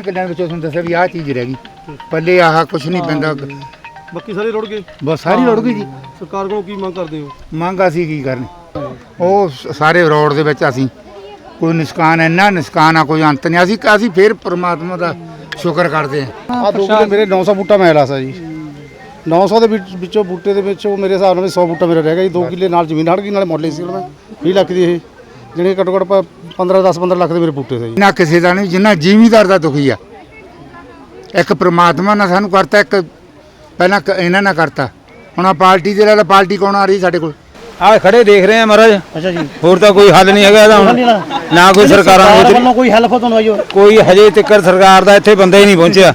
ਕਿੱਲਿਆਂ ਵਿੱਚੋਂ ਤੁਹਾਨੂੰ ਦੱਸਿਆ ਵੀ ਆਹ ਚੀਜ਼ ਰਹਿ ਗਈ। ਪੱਲੇ ਆਹ ਕੁਛ ਨਹੀਂ ਪੈਂਦਾ। ਬਾਕੀ ਸਾਰੇ ਰੁੜ ਗਏ? ਬਸ ਸਾਰੀ ਰੁੜ ਗਈ ਜੀ। ਸਰਕਾਰ ਕੋਲੋਂ ਕੀ ਮੰਗ ਕਰਦੇ ਹੋ? ਮੰਗ ਅਸੀਂ ਕੀ ਕਰਨੀ? ਉਹ ਸਾਰੇ ਰੋਡ ਦੇ ਵਿੱਚ ਅਸੀਂ ਕੋਈ ਨਿਸ਼ਕਾਨ ਇੰਨਾ ਨਿਸ਼ਕਾਨ ਆ ਕੋਈ ਅੰਤ ਨਹੀਂ। ਅਸੀਂ ਅਸੀਂ ਫਿਰ ਪ੍ਰਮਾਤਮਾ ਦਾ ਸ਼ੁਕਰ ਕਰਦੇ ਹਾਂ। ਆ ਦੋ ਕਿਲੇ ਮੇਰੇ 900 ਬੂਟਾ ਮੈਂ ਲਾਸਾ ਜੀ। 900 ਦੇ ਵਿੱਚ ਬੂਟੇ ਦੇ ਵਿੱਚ ਉਹ ਮੇਰੇ ਹਿਸਾਬ ਨਾਲ ਵੀ 100 ਬੂਟਾ ਮੇਰਾ ਰਹਿ ਗਿਆ ਜੀ। 2 ਕਿੱਲੇ ਨਾਲ ਜ਼ਮੀਨ ਹੜ ਗਈ ਨਾਲੇ ਮੁੱਲ ਸੀ ਉਹਨਾਂ 20 ਲੱਖ ਦੀ ਇਹ। ਜਿਹੜੇ ਘੱਟੋ ਘੱਟ 15 10 15 ਲੱਖ ਦੇ ਮੇਰੇ ਬੂਟੇ ਸੀ। ਜੀ ਨਾ ਕਿਸੇ ਦਾ ਨਹੀਂ, ਜਿੰਨਾ ਜ਼ਿਮੀਦਾਰ ਦਾ ਦੁਖੀ ਆ। ਇੱਕ ਪ੍ਰਮਾਤਮਾ ਨੇ ਸਾਨੂੰ ਕਰਤਾ, ਇੱਕ ਪਹਿਲਾਂ ਕ- ਇਹਨਾਂ ਨਾਲ ਕਰਤਾ। ਹੁਣ ਆ ਪਾਰਟੀ ਦੇ ਨਾਲ ਪਾਰਟੀ ਕੌਣ ਆ ਰਹੀ ਸਾਡੇ ਕੋਲ? ਆ ਖੜੇ ਦੇਖ ਰਹੇ ਆ ਮਹਾਰਾਜ। ਅੱਛਾ ਜੀ। ਹੋਰ ਤਾਂ ਕੋਈ ਹੱਲ ਨਹੀਂ ਹੈਗਾ ਇਹਦਾ ਹੁਣ। ਨਾ ਕੋਈ ਸਰਕਾਰਾਂ ਨੂੰ ਵੱਲੋਂ ਕੋਈ ਹੈਲਪ ਤੁਹਾਨੂੰ ਆਈ ਹੋ ਕੋਈ ਹਜੇ ਤੱਕ ਸਰਕਾਰ ਦਾ ਇੱਥੇ ਬੰਦਾ ਹੀ ਨਹੀਂ ਪਹੁੰਚਿਆ।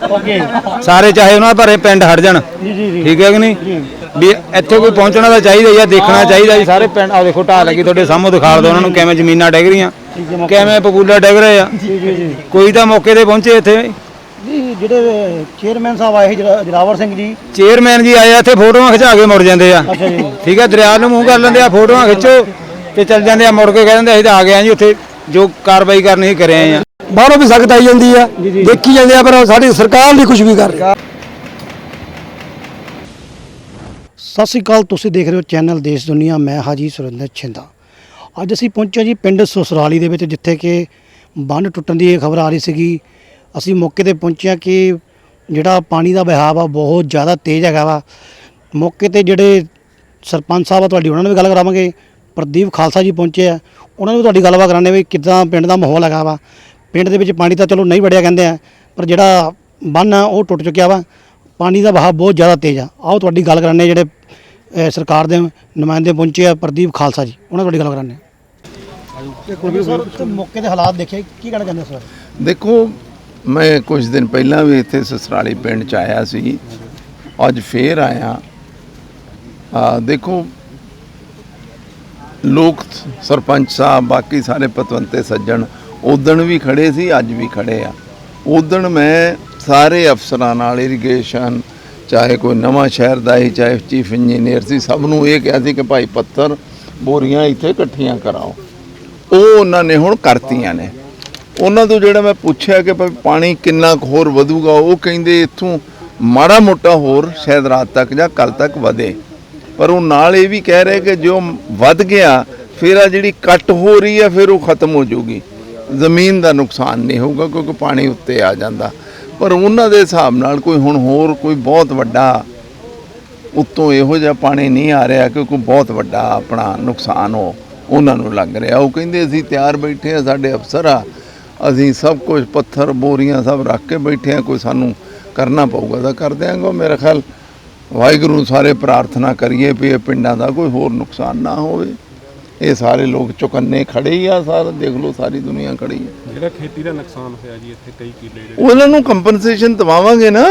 ਸਾਰੇ ਚਾਹੇ ਉਹਨਾਂ ਭਰੇ ਪਿੰਡ ਹਟ ਜਾਣ। ਜੀ ਜੀ ਜੀ। ਠੀਕ ਹੈ ਕਿ ਨਹੀਂ? ਵੀ ਇੱਥੇ ਕੋਈ ਪਹੁੰਚਣਾ ਤਾਂ ਚਾਹੀਦਾ ਹੀ ਆ ਦੇਖਣਾ ਚਾਹੀਦਾ ਜੀ। ਸਾਰੇ ਪਿੰਡ ਆ ਦੇਖੋ ਢਾਹ ਲੱਗੀ ਤੁਹਾਡੇ ਸਾਹਮਣੇ ਦਿਖਾ ਦਿਓ ਉਹਨਾਂ ਨੂੰ ਕਿਵੇਂ ਜ਼ਮੀਨਾਂ ਡਿੱਗ ਰਹੀਆਂ। ਕਿਵੇਂ ਪਪੂਲਰ ਡਿੱਗ ਰਹੇ ਆ। ਜੀ ਜੀ ਜੀ। ਕੋਈ ਤਾਂ ਮੌਕੇ ਤੇ ਪਹੁੰਚੇ ਇੱਥੇ। ਜੀ ਜਿਹੜੇ ਚੇਅਰਮੈਨ ਸਾਹਿਬ ਆਏ ਸੀ ਜਰਾ- ਜਰਾਵਰ ਸਿੰਘ ਜੀ। ਚੇਅਰਮੈਨ ਜੀ ਆਏ ਆ ਇੱਥੇ ਫੋਟੋਆਂ ਖਿਚਾ ਕੇ ਮੁੜ ਜਾਂਦੇ ਆ। ਅੱਛਾ ਜੀ। ਠੀਕ ਹੈ ਦਰਿਆ ਨੂੰ ਮੂੰਹ ਕਰ ਲੈਂਦੇ ਆ ਫੋਟੋਆਂ ਖਿੱਚੋ ਤੇ ਚੱਲ ਜਾਂਦੇ ਆ ਮੁੜ ਕੇ ਕਹਿ ਦਿੰਦੇ ਅਸੀਂ ਤਾਂ ਆ ਗਏ ਆ ਜੀ ਉੱਥੇ ਜੋ ਕਾਰਵਾਈ ਕਰਨੀ ਸੀ ਕਰੇ ਆਏ ਆ। ਬਾਹਰੋਂ ਵੀ ਸਖਤ ਆਈ ਜਾਂਦੀ ਆ ਦੇਖੀ ਜਾਂਦੇ ਆ ਪਰ ਸਾਡੀ ਸਰਕਾਰ ਨਹੀਂ ਕੁਝ ਵੀ ਕਰ ਰਹੀ। ਸਤਿ ਸ੍ਰੀ ਅਕਾਲ ਤੁਸੀਂ ਦੇਖ ਰਹੇ ਹੋ ਚੈਨਲ ਦੇਸ਼ ਦੁਨੀਆ ਮੈਂ ਹਾਜੀ ਸੁਰਿੰਦਰ ਛਿੰਦਾ। ਅੱਜ ਅਸੀਂ ਪਹੁੰਚੇ ਜੀ ਪਿੰਡ ਸੁਸਰਾਲੀ ਦੇ ਵਿੱਚ ਜਿੱਥੇ ਕਿ ਬੰਨ ਟੁੱਟਣ ਦੀ ਇਹ ਖਬਰ ਆ ਰਹੀ ਸੀਗੀ। ਅਸੀਂ ਮੌਕੇ ਤੇ ਪਹੁੰਚੇ ਹਾਂ ਕਿ ਜਿਹੜਾ ਪਾਣੀ ਦਾ ਵਹਾਅ ਆ ਬਹੁਤ ਜ਼ਿਆਦਾ ਤੇਜ਼ ਹੈਗਾ ਵਾ। ਮੌਕੇ ਤੇ ਜਿਹੜੇ ਸਰਪੰਚ ਸਾਹਿਬ ਆ ਤੁਹਾਡੀ ਉਹਨਾਂ ਨਾਲ ਵੀ ਗੱਲ ਕਰਾਵਾਂਗੇ। ਪ੍ਰਦੀਪ ਖਾਲਸਾ ਜੀ ਪਹੁੰਚੇ ਆ। ਉਹਨਾਂ ਨੂੰ ਵੀ ਤੁਹਾਡੀ ਗੱਲਬਾਤ ਕਰਾਣੇ ਵੀ ਕਿੱਦਾਂ ਪਿੰਡ ਦਾ ਮਾਹੌਲ ਹੈਗਾ ਵਾ। ਪਿੰਡ ਦੇ ਵਿੱਚ ਪਾਣੀ ਤਾਂ ਚਲੋ ਨਹੀਂ ਵੜਿਆ ਕਹਿੰਦੇ ਆ ਪਰ ਜਿਹੜਾ ਬੰਨ ਆ ਉਹ ਟੁੱਟ ਚੁੱਕਿਆ ਵਾ। ਪਾਣੀ ਦਾ ਵਹਾਅ ਬਹੁਤ ਜ਼ਿਆਦਾ ਤੇਜ਼ ਆ। ਆਓ ਤੁਹਾਡੀ ਗੱਲ ਕਰਾਣੇ ਜਿਹੜੇ ਸਰਕਾਰ ਦੇ ਨੁਮਾਇੰਦੇ ਪਹੁੰਚੇ ਆ ਪ੍ਰਦੀਪ ਖਾਲਸਾ ਜੀ। ਉਹਨਾਂ ਤੁਹਾਡੀ ਗੱਲ ਕਰਾਣੇ ਸਰ ਮੌਕੇ ਦੇ ਹਾਲਾਤ ਦੇਖੇ ਕੀ ਕਹਿਣਾ ਚਾਹੁੰਦੇ ਸਰ? ਦੇਖੋ ਮੈਂ ਕੁਝ ਦਿਨ ਪਹਿਲਾਂ ਵੀ ਇੱਥੇ ਸਸਰਾਲੀ ਪਿੰਡ ਚ ਆਇਆ ਸੀ। ਅੱਜ ਫੇਰ ਆਇਆ। ਆ, ਦੇਖੋ, ਲੋਕ ਸਰਪੰਚ ਸਾਹਿਬ, ਬਾਕੀ ਸਾਰੇ ਪਤਵੰਤੇ ਸੱਜਣ ਉਦਣ ਵੀ ਖੜੇ ਸੀ, ਅੱਜ ਵੀ ਖੜੇ ਆ। ਉਦਣ ਮੈਂ ਸਾਰੇ ਅਫਸਰਾਂ ਨਾਲ ਇਰੀਗੇਸ਼ਨ ਚਾਹੇ ਕੋਈ ਨਵਾਂ ਸ਼ਹਿਰ ਦਾ ਹੀ, ਚਾਹੇ ਚੀਫ ਇੰਜੀਨੀਅਰ ਸੀ, ਸਭ ਨੂੰ ਇਹ ਕਿਹਾ ਸੀ ਕਿ ਭਾਈ ਪੱਥਰ ਬੋਰੀਆਂ ਇੱਥੇ ਇਕੱਠੀਆਂ ਕਰਾਓ। ਉਹ ਉਹਨਾਂ ਨੇ ਹੁਣ ਕਰਤੀਆਂ ਨੇ। ਉਹਨਾਂ ਤੋਂ ਜਿਹੜਾ ਮੈਂ ਪੁੱਛਿਆ ਕਿ ਭਾਈ ਪਾਣੀ ਕਿੰਨਾ ਕੁ ਹੋਰ ਵਧੂਗਾ, ਉਹ ਕਹਿੰਦੇ ਇੱਥੋਂ ਮਾੜਾ ਮੋਟਾ ਹੋਰ ਸ਼ਾਇਦ ਰਾਤ ਤੱਕ ਜਾਂ ਕੱਲ ਤੱਕ ਵਧੇ। ਪਰ ਉਹ ਨਾਲ ਇਹ ਵੀ ਕਹਿ ਰਹੇ ਕਿ ਜੋ ਵੱਧ ਗਿਆ, ਫਿਰ ਆ ਜਿਹੜੀ ਕੱਟ ਹੋ ਰਹੀ ਹੈ ਫਿਰ ਉਹ ਖਤਮ ਹੋ ਜਾਊਗੀ। ਜ਼ਮੀਨ ਦਾ ਨੁਕਸਾਨ ਨਹੀਂ ਹੋਊਗਾ ਕਿਉਂਕਿ ਪਾਣੀ ਉੱਤੇ ਆ ਜਾਂਦਾ। ਪਰ ਉਹਨਾਂ ਦੇ ਹਿਸਾਬ ਨਾਲ ਕੋਈ ਹੁਣ ਹੋਰ ਕੋਈ ਬਹੁਤ ਵੱਡਾ ਉੱਤੋਂ ਇਹੋ ਜਿਹਾ ਪਾਣੀ ਨਹੀਂ ਆ ਰਿਹਾ ਕਿਉਂਕਿ ਬਹੁਤ ਵੱਡਾ ਆਪਣਾ ਨੁਕਸਾਨ ਹੋ ਉਹਨਾਂ ਨੂੰ ਲੱਗ ਰਿਹਾ। ਉਹ ਕਹਿੰਦੇ ਅਸੀਂ ਤਿਆਰ ਬੈਠੇ ਆ, ਸਾਡੇ ਅਫਸਰ ਆ ਅਸੀਂ ਸਭ ਕੁਝ ਪੱਥਰ ਬੋਰੀਆਂ ਸਭ ਰੱਖ ਕੇ ਬੈਠੇ ਆ ਕੋਈ ਸਾਨੂੰ ਕਰਨਾ ਪਊਗਾ ਤਾਂ ਕਰ ਦਿਆਂਗੇ। ਮੇਰਾ ਖਿਆਲ ਵਾਹਿਗੁਰੂ ਸਾਰੇ ਪ੍ਰਾਰਥਨਾ ਕਰੀਏ ਵੀ ਇਹ ਪਿੰਡਾਂ ਦਾ ਕੋਈ ਹੋਰ ਨੁਕਸਾਨ ਨਾ ਹੋਵੇ। ਇਹ ਸਾਰੇ ਲੋਕ ਚੁਕੰਨੇ ਖੜੇ ਹੀ ਆ ਸਾਰਾ ਦੇਖ ਲਓ ਸਾਰੀ ਦੁਨੀਆ ਖੜੀ ਹੈ। ਜਿਹੜਾ ਖੇਤੀ ਦਾ ਨੁਕਸਾਨ ਹੋਇਆ ਜੀ ਇੱਥੇ ਕਈ ਕਿੱਲੇ ਉਹਨਾਂ ਨੂੰ ਕੰਪਨਸੇਸ਼ਨ ਦਵਾਵਾਂਗੇ ਨਾ।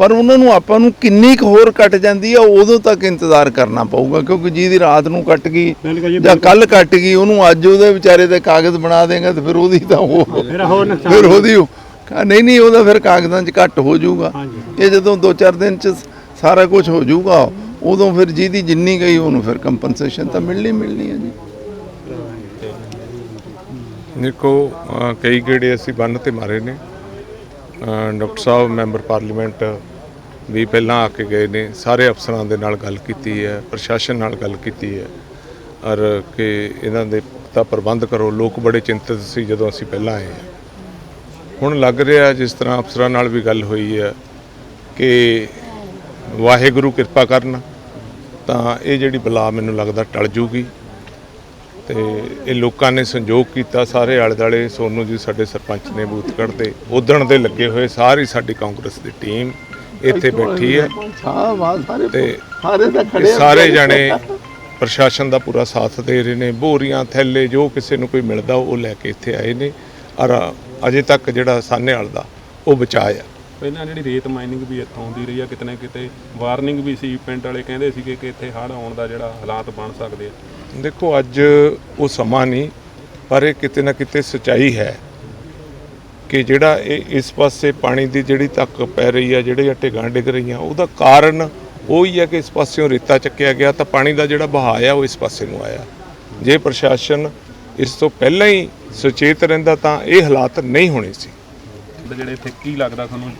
ਪਰ ਉਹਨਾਂ ਨੂੰ ਆਪਾਂ ਨੂੰ ਕਿੰਨੀ ਕੁ ਹੋਰ ਕੱਟ ਜਾਂਦੀ ਆ ਉਦੋਂ ਤੱਕ ਇੰਤਜ਼ਾਰ ਕਰਨਾ ਪਊਗਾ ਕਿਉਂਕਿ ਜਿਹਦੀ ਰਾਤ ਨੂੰ ਕੱਟ ਗਈ ਜਾਂ ਕੱਲ ਕੱਟ ਗਈ ਉਹਨੂੰ ਅੱਜ ਉਹਦੇ ਵਿਚਾਰੇ ਤੇ ਕਾਗਜ਼ ਬਣਾ ਦੇਗਾ ਤੇ ਫਿਰ ਉਹਦੀ ਤਾਂ ਉਹ ਫਿਰ ਉਹਦੀ ਨਹੀਂ ਨਹੀਂ ਉਹਦਾ ਫਿਰ ਕਾਗਜ਼ਾਂ 'ਚ ਘੱਟ ਹੋ ਜਾਊਗਾ। ਇਹ ਜਦੋਂ 2-4 ਦਿਨ 'ਚ ਸਾਰਾ ਕੁਝ ਹੋ ਜਾਊਗਾ ਉਦੋਂ ਫਿਰ ਜਿਹਦੀ ਜਿੰਨੀ ਗਈ ਉਹਨੂੰ ਫਿਰ ਕੰਪਨਸੇਸ਼ਨ ਤਾਂ ਮਿਲਣੀ ਮਿਲਣੀ ਹੈ ਜੀ। ਦੇਖੋ ਅ, ਕਈ ਗੇੜੇ ਅਸੀਂ ਬੰਨ ਤੇ ਮਾਰੇ ਨੇ। ਡਾਕਟਰ ਸਾਹਿਬ ਮੈਂਬਰ ਪਾਰਲੀਮੈਂਟ ਵੀ ਪਹਿਲਾਂ ਆ ਕੇ ਗਏ ਨੇ, ਸਾਰੇ ਅਫਸਰਾਂ ਦੇ ਨਾਲ ਗੱਲ ਕੀਤੀ ਹੈ, ਪ੍ਰਸ਼ਾਸਨ ਨਾਲ ਗੱਲ ਕੀਤੀ ਹੈ, ਔਰ ਕਿ ਇਹਨਾਂ ਦੇ ਤਾਂ ਪ੍ਰਬੰਧ ਕਰੋ, ਲੋਕ ਬੜੇ ਚਿੰਤਤ ਸੀ ਜਦੋਂ ਅਸੀਂ ਪਹਿਲਾਂ ਆਏ ਹਾਂ। ਹੁਣ ਲੱਗ ਰਿਹਾ ਜਿਸ ਤਰ੍ਹਾਂ ਅਫਸਰਾਂ ਨਾਲ ਵੀ ਗੱਲ ਹੋਈ ਹੈ ਕਿ ਵਾਹਿਗੁਰੂ ਕਿਰਪਾ ਕਰਨ, ਤਾਂ ਇਹ ਜਿਹੜੀ ਬਲਾ ਮੈਨੂੰ ਲੱਗਦਾ ਟਲ ਜੂਗੀ। ਤੇ ਇਹ ਲੋਕਾਂ ਨੇ ਸੰਯੋਗ ਕੀਤਾ, ਸਾਰੇ ਆਲੇ ਦਾਲੇ ਸੋਨੂ ਜੀ ਸਾਡੇ ਸਰਪੰਚ ਨੇ ਬੂਥ ਕੱਢਦੇ ਉਦਣ ਦੇ ਲੱਗੇ ਹੋਏ ਸਾਰੀ ਸਾਡੀ ਕਾਂਗਰਸ ਦੀ ਟੀਮ ਇੱਥੇ ਬੈਠੀ ਹੈ। ਸਾਰੇ ਤੇ ਸਾਰੇ ਤਾਂ ਇਹ ਖੜੇ ਆ। ਸਾਰੇ ਜਾਣੇ ਪ੍ਰਸ਼ਾਸਨ ਦਾ ਪੂਰਾ ਸਾਥ ਦੇ ਰਹੇ ਨੇ। ਬੋਰੀਆਂ ਥੈਲੇ ਜੋ ਕਿਸੇ ਨੂੰ ਕੋਈ ਮਿਲਦਾ ਉਹ ਲੈ ਕੇ ਇੱਥੇ ਆਏ ਨੇ। ਔਰ ਅਜੇ ਤੱਕ ਜਿਹੜਾ ਸਾਹਨੇਵਾਲ ਦਾ ਉਹ ਬਚਾਇਆ। ਪਹਿਲਾਂ ਜਿਹੜੀ ਰੇਤ ਮਾਈਨਿੰਗ ਵੀ ਇੱਥੋਂ ਆਉਂਦੀ ਰਹੀ ਆ ਕਿਤੇ ਨਾ ਕਿਤੇ ਵਾਰਨਿੰਗ ਵੀ ਸੀ ਪਿੰਡ ਵਾਲੇ ਕਹਿੰਦੇ ਸੀਗੇ ਕਿ ਇੱਥੇ ਹੜ੍ਹ ਆਉਣ ਦਾ ਜਿਹੜਾ ਹਾਲਾਤ ਬਣ ਸਕਦੇ ਆ। ਦੇਖੋ ਅੱਜ ਉਹ ਸਮਾਂ ਨਹੀਂ ਪਰ ਇਹ ਕਿਤੇ ਨਾ ਕਿਤੇ ਸਚਾਈ ਹੈ। ਕਿ ਜਿਹੜਾ ਇਹ ਇਸ ਪਾਸੇ ਪਾਣੀ ਦੀ ਜਿਹੜੀ ਤੱਕ ਪੈ ਰਹੀ ਆ ਜਿਹੜੇ ਢਿੱਗਾਂ ਡਿੱਗ ਰਹੀਆਂ ਉਹਦਾ ਕਾਰਨ ਉਹ ਹੀ ਹੈ ਕਿ ਇਸ ਪਾਸਿਓਂ ਰੇਤਾ ਚੱਕਿਆ ਗਿਆ ਤਾਂ ਪਾਣੀ ਦਾ ਜਿਹੜਾ ਵਹਾਅ ਆ ਉਹ ਇਸ ਪਾਸੇ ਨੂੰ ਆਇਆ। ਜੇ ਪ੍ਰਸ਼ਾਸਨ ਇਸ ਤੋਂ ਪਹਿਲਾਂ ਹੀ ਸੁਚੇਤ ਰਹਿੰਦਾ ਤਾਂ ਇਹ ਹਾਲਾਤ ਨਹੀਂ ਹੋਣੇ ਸੀ। ਜਿਹੜੇ ਇੱਥੇ ਕੀ ਲੱਗਦਾ ਤੁਹਾਨੂੰ?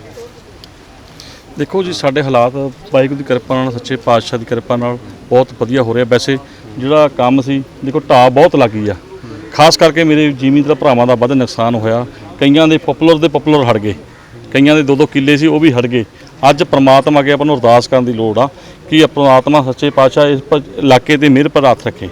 ਦੇਖੋ ਜੀ ਸਾਡੇ ਹਾਲਾਤ ਵਾਹਿਗੁਰੂ ਦੀ ਕਿਰਪਾ ਨਾਲ ਸੱਚੇ ਪਾਤਸ਼ਾਹ ਦੀ ਕਿਰਪਾ ਨਾਲ ਬਹੁਤ ਵਧੀਆ ਹੋ ਰਿਹਾ। ਵੈਸੇ ਜਿਹੜਾ ਕੰਮ ਸੀ ਦੇਖੋ ਢਾਹ ਬਹੁਤ ਲੱਗੀ ਆ। ਖਾਸ ਕਰਕੇ ਮੇਰੇ ਜ਼ਿਮੀਂਦਾਰ ਭਰਾਵਾਂ ਦਾ ਵੱਧ ਨੁਕਸਾਨ ਹੋਇਆ। ਕਈਆਂ ਦੇ ਪਪੂਲਰ ਦੇ ਪਪੂਲਰ ਹਟ ਗਏ। ਕਈਆਂ ਦੇ ਦੋ ਦੋ ਕਿੱਲੇ ਸੀ, ਉਹ ਵੀ ਹਟ ਗਏ। ਅੱਜ ਪ੍ਰਮਾਤਮਾ ਅੱਗੇ ਆਪਾਂ ਨੂੰ ਅਰਦਾਸ ਕਰਨ ਦੀ ਲੋੜ ਆ ਕਿ ਪ੍ਰਮਾਤਮਾ ਸੱਚੇ ਪਾਤਸ਼ਾਹ ਇਸ ਪ- ਇਲਾਕੇ ਤੇ ਮਿਹਰ ਪਰ ਹੱਥ ਰੱਖੇ।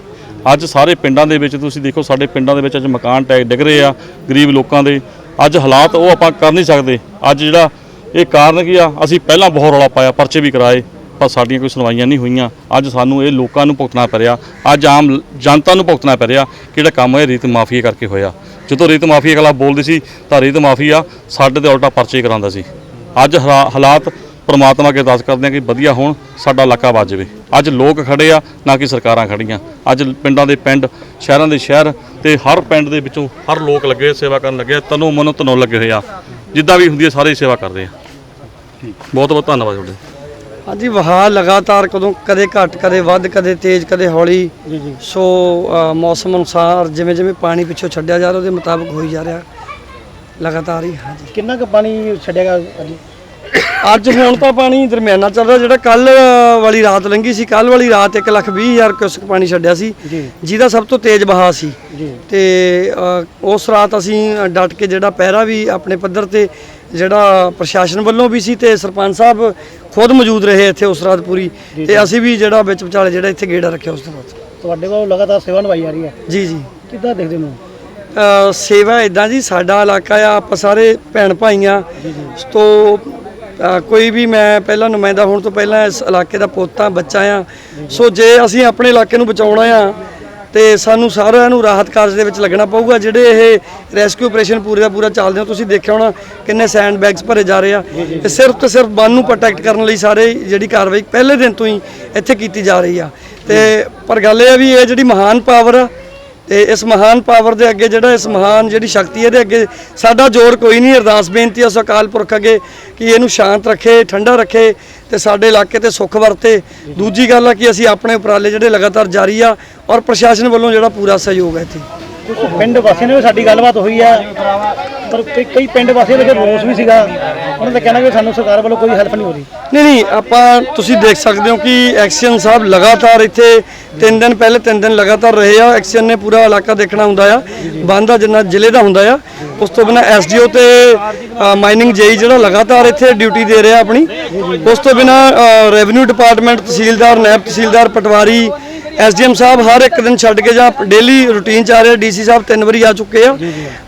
ਅੱਜ ਸਾਰੇ ਪਿੰਡਾਂ ਦੇ ਵਿੱਚ ਤੁਸੀਂ ਦੇਖੋ, ਸਾਡੇ ਪਿੰਡਾਂ ਦੇ ਵਿੱਚ ਅੱਜ ਮਕਾਨ ਟੈਗ ਡਿੱਗ ਰਹੇ ਆ, ਗਰੀਬ ਲੋਕਾਂ ਦੇ। ਅੱਜ ਹਾਲਾਤ ਉਹ ਆਪਾਂ ਕਰ ਨਹੀਂ ਸਕਦੇ। ਅੱਜ ਜਿਹੜਾ ਇਹ ਕਾਰਨ ਕੀ ਆ, ਅਸੀਂ ਪਹਿਲਾਂ ਬਹੁਤ ਰੌਲਾ ਪਾਇਆ, ਪਰਚੇ ਵੀ ਕਰਾਏ। ਪਰ ਸਾਡੀਆਂ ਕੋਈ ਸੁਣਵਾਈਆਂ ਨਹੀਂ ਹੋਈਆਂ। ਅੱਜ ਸਾਨੂੰ ਇਹ ਲੋਕਾਂ ਨੂੰ ਭੁਗਤਣਾ ਪੈ ਰਿਹਾ ਅੱਜ ਆਮ ਜਨਤਾ ਨੂੰ ਭੁਗਤਣਾ ਪੈ ਰਿਹਾ ਕਿ ਜਿਹੜਾ ਕੰਮ ਇਹ ਰੀਤ ਮਾਫੀਆ ਕਰਕੇ ਹੋਇਆ। ਜਦੋਂ ਰੀਤ ਮਾਫੀਆ ਖਿਲਾਫ ਬੋਲਦੇ ਸੀ ਤਾਂ ਰੀਤ ਮਾਫੀਆ ਸਾਡੇ ਤੇ ਉਲਟਾ ਪਰਚੇ ਕਰਾਉਂਦਾ ਸੀ। ਅੱਜ ਹਾਲਾ- ਹਾਲਾਤ ਪ੍ਰਮਾਤਮਾ ਅੱਗੇ ਅਰਦਾਸ ਕਰਦੇ ਹਾਂ ਕਿ ਵਧੀਆ ਹੋਣ ਸਾਡਾ ਇਲਾਕਾ ਵੱਜ ਜਾਵੇ। ਅੱਜ ਲੋਕ ਖੜੇ ਆ ਨਾ ਕਿ ਸਰਕਾਰਾਂ ਖੜੀਆਂ। ਅੱਜ ਪਿੰਡਾਂ ਦੇ ਪਿੰਡ ਸ਼ਹਿਰਾਂ ਦੇ ਸ਼ਹਿਰ ਤੇ ਹਰ ਪਿੰਡ ਦੇ ਵਿੱਚੋਂ ਹਰ ਲੋਕ ਲੱਗੇ ਸੇਵਾ ਕਰਨ ਲੱਗੇ ਆ, ਤਨੋਂ ਮਨੋਂ ਤਨੋਂ ਲੱਗੇ ਹੋਏ ਆ। ਜਿੱਦਾਂ ਵੀ ਹੁੰਦੀ ਹੈ ਸਾਰੇ ਸੇਵਾ ਕਰਦੇ ਆ। ਬਹੁਤ ਬਹੁਤ ਧੰਨਵਾਦ ਤੁਹਾਡੇ। ਹਾਂਜੀ ਵਹਾਅ ਲਗਾਤਾਰ ਕਦੋਂ ਕਦੇ ਘੱਟ ਕਦੇ ਵੱਧ ਕਦੇ ਤੇਜ਼ ਕਦੇ ਹੌਲੀ। ਜੀ ਜੀ। ਸੋ ਅ, ਮੌਸਮ ਅਨੁਸਾਰ ਜਿਵੇਂ ਜਿਵੇਂ ਪਾਣੀ ਪਿੱਛੋਂ ਛੱਡਿਆ ਜਾ ਰਿਹਾ ਉਹਦੇ ਮੁਤਾਬਕ ਹੋਈ ਜਾ ਰਿਹਾ। ਲਗਾਤਾਰ ਹੀ ਹਾਂਜੀ। ਕਿੰਨਾ ਕੁ ਪਾਣੀ ਛੱਡਿਆਗਾ ਅੱਜ? ਅੱਜ ਹੁਣ ਤਾਂ ਪਾਣੀ ਦਰਮਿਆਨਾ ਚੱਲ ਰਿਹਾ ਜਿਹੜਾ ਕੱਲ ਵਾਲੀ ਰਾਤ ਲੰਘੀ ਸੀ ਕੱਲ ਵਾਲੀ ਰਾਤ 1 ਲੱਖ ਵੀਹ ਹਜ਼ਾਰ ਕਿਊਸਕ ਪਾਣੀ ਛੱਡਿਆ ਸੀ ਜੀ। ਜਿਹਦਾ ਸਭ ਤੋਂ ਤੇਜ਼ ਵਹਾਅ ਸੀ। ਜੀ। ਤੇ ਅ, ਉਸ ਰਾਤ ਅਸੀਂ ਡਟ ਕੇ ਜਿਹੜਾ ਪਹਿਰਾ ਵੀ ਆਪਣੇ ਪੱਧਰ ਤੇ ਜਿਹੜਾ ਪ੍ਰਸ਼ਾਸਨ ਵੱਲੋਂ ਵੀ ਸੀ ਤੇ ਸਰਪੰਚ ਸਾਹਿਬ ਖੁਦ ਮੌਜੂਦ ਰਹੇ ਇੱਥੇ ਉਸ ਰਾਤ ਪੂਰੀ। ਤੇ ਅਸੀਂ ਵੀ ਜਿਹੜਾ ਵਿੱਚ ਵਿਚਾਲੇ ਜਿਹੜਾ ਇੱਥੇ ਗੇੜਾ ਰੱਖਿਆ ਉਸ ਤੋਂ ਬਾਅਦ। ਤੁਹਾਡੇ ਕੋਲ ਲਗਾਤਾਰ ਸੇਵਾ ਨਿਭਾਈ ਜਾ ਰਹੀ ਹੈ। ਜੀ ਜੀ। ਕਿੱਦਾਂ ਦੇਖਦੇ ਹੋ? ਅ, ਸੇਵਾ ਇਦਾਂ ਜੀ ਸਾਡਾ ਇਲਾਕਾ ਆ ਆਪਾਂ ਸਾਰੇ ਭੈਣ ਭਾਈਆਂ ਤੋਂ ਕੋਈ ਵੀ ਮੈਂ ਪਹਿਲਾਂ ਨੁਮਾਇੰਦਾ ਹੋਣ ਤੋਂ ਪਹਿਲਾਂ ਇਸ ਇਲਾਕੇ ਦਾ ਪੋਤਾ ਬੱਚਾ ਆ। ਸੋ ਜੇ ਅਸੀਂ ਆਪਣੇ ਇਲਾਕੇ ਨੂੰ ਬਚਾਉਣਾ ਆ ਤੇ ਸਾਨੂੰ ਸਾਰਿਆਂ ਨੂੰ ਰਾਹਤ ਕਾਰਜ ਦੇ ਵਿੱਚ ਲੱਗਣਾ ਪਊਗਾ ਜਿਹੜੇ ਇਹ ਰੈਸਕਿਊ ਆਪਰੇਸ਼ਨ ਪੂਰੇ ਦਾ ਪੂਰਾ ਚੱਲਦੇ ਹੋ ਤੁਸੀਂ ਦੇਖਿਆ ਹੋਣਾ ਕਿੰਨੇ ਸੈਂਡ ਬੈਗਸ ਭਰੇ ਜਾ ਰਹੇ ਆ। ਇਹ ਸਿਰਫ ਤੇ ਸਿਰਫ ਬੰਨ ਨੂੰ ਪ੍ਰੋਟੈਕਟ ਕਰਨ ਲਈ ਸਾਰੇ ਜਿਹੜੀ ਕਾਰਵਾਈ ਪਹਿਲੇ ਦਿਨ ਤੋਂ ਹੀ ਇੱਥੇ ਕੀਤੀ ਜਾ ਰਹੀ ਆ। ਤੇ ਪਰ ਗੱਲ ਇਹ ਆ ਵੀ ਇਹ ਜਿਹੜੀ ਮਹਾਨ ਪਾਵਰ ਆ ਤੇ ਇਸ ਮਹਾਨ ਪਾਵਰ ਦੇ ਅੱਗੇ ਜਿਹੜਾ ਇਸ ਮਹਾਨ ਜਿਹੜੀ ਸ਼ਕਤੀ ਇਹਦੇ ਅੱਗੇ ਸਾਡਾ ਜ਼ੋਰ ਕੋਈ ਨਹੀਂ। ਅਰਦਾਸ ਬੇਨਤੀ ਹੈ ਸੋ ਅਕਾਲ ਪੁਰਖ ਅੱਗੇ ਕਿ ਇਹਨੂੰ ਸ਼ਾਂਤ ਰੱਖੇ, ਠੰਡਾ ਰੱਖੇ ਤੇ ਸਾਡੇ ਇਲਾਕੇ ਤੇ ਸੁੱਖ ਵਰਤੇ। ਦੂਜੀ ਗੱਲ ਆ ਕਿ ਅਸੀਂ ਆਪਣੇ ਉਪਰਾਲੇ ਜਿਹੜੇ ਲਗਾਤਾਰ ਜਾਰੀ ਆ ਔਰ ਪ੍ਰਸ਼ਾਸਨ ਵੱਲੋਂ ਜਿਹੜਾ ਪੂਰਾ ਸਹਿਯੋਗ ਹੈ ਇੱਥੇ। ਪਿੰਡ ਵਾਸੀਆਂ ਨੇ ਵੀ ਸਾਡੀ ਗੱਲਬਾਤ ਹੋਈ ਆ, ਪਰ ਕਈ ਕਈ ਪਿੰਡ ਵਾਸੀਆਂ ਵਿੱਚ ਰੋਸ ਵੀ ਸੀਗਾ। ਉਹਨਾਂ ਦਾ ਕਹਿਣਾ ਕਿ ਸਾਨੂੰ ਸਰਕਾਰ ਵੱਲੋਂ ਕੋਈ ਹੈਲਪ ਨਹੀਂ ਹੋ ਰਹੀ। ਨਹੀਂ ਨਹੀਂ, ਆਪਾਂ ਤੁਸੀਂ ਦੇਖ ਸਕਦੇ ਹੋ ਕਿ ਐਕਸ਼ਨ ਸਾਹਿਬ ਲਗਾਤਾਰ ਇੱਥੇ ਤਿੰਨ ਦਿਨ ਪਹਿਲੇ ਤਿੰਨ ਦਿਨ ਲਗਾਤਾਰ ਰਹੇ ਆ। ਐਕਸ਼ਨ ਨੇ ਪੂਰਾ ਇਲਾਕਾ ਦੇਖਣਾ ਹੁੰਦਾ ਆ, ਬੰਦ ਆ, ਜਿੰਨਾ ਜ਼ਿਲ੍ਹੇ ਦਾ ਹੁੰਦਾ ਆ। ਉਸ ਤੋਂ ਬਿਨਾ ਐਸਡੀਓ ਤੇ ਮਾਈਨਿੰਗ ਜੇਈ ਜਿਹੜਾ ਲਗਾਤਾਰ ਇੱਥੇ ਡਿਊਟੀ ਦੇ ਰਿਹਾ ਆਪਣੀ। ਉਸ ਤੋਂ ਬਿਨਾ ਰੈਵਨਿਊ ਡਿਪਾਰਟਮੈਂਟ ਤਹਿਸੀਲਦਾਰ ਨਾਇਬ ਤਹਿਸੀਲਦਾਰ, ਪਟਵਾਰੀ ਐਸਡੀਐਮ ਸਾਹਿਬ ਹਰ ਇੱਕ ਦਿਨ ਛੱਡ ਕੇ ਜਾਂ ਡੇਲੀ ਰੂਟੀਨ ਚ ਆ ਰਹੇ ਡੀਸੀ ਸਾਹਿਬ ਤਿੰਨ ਵਾਰੀ ਆ ਚੁੱਕੇ ਆ।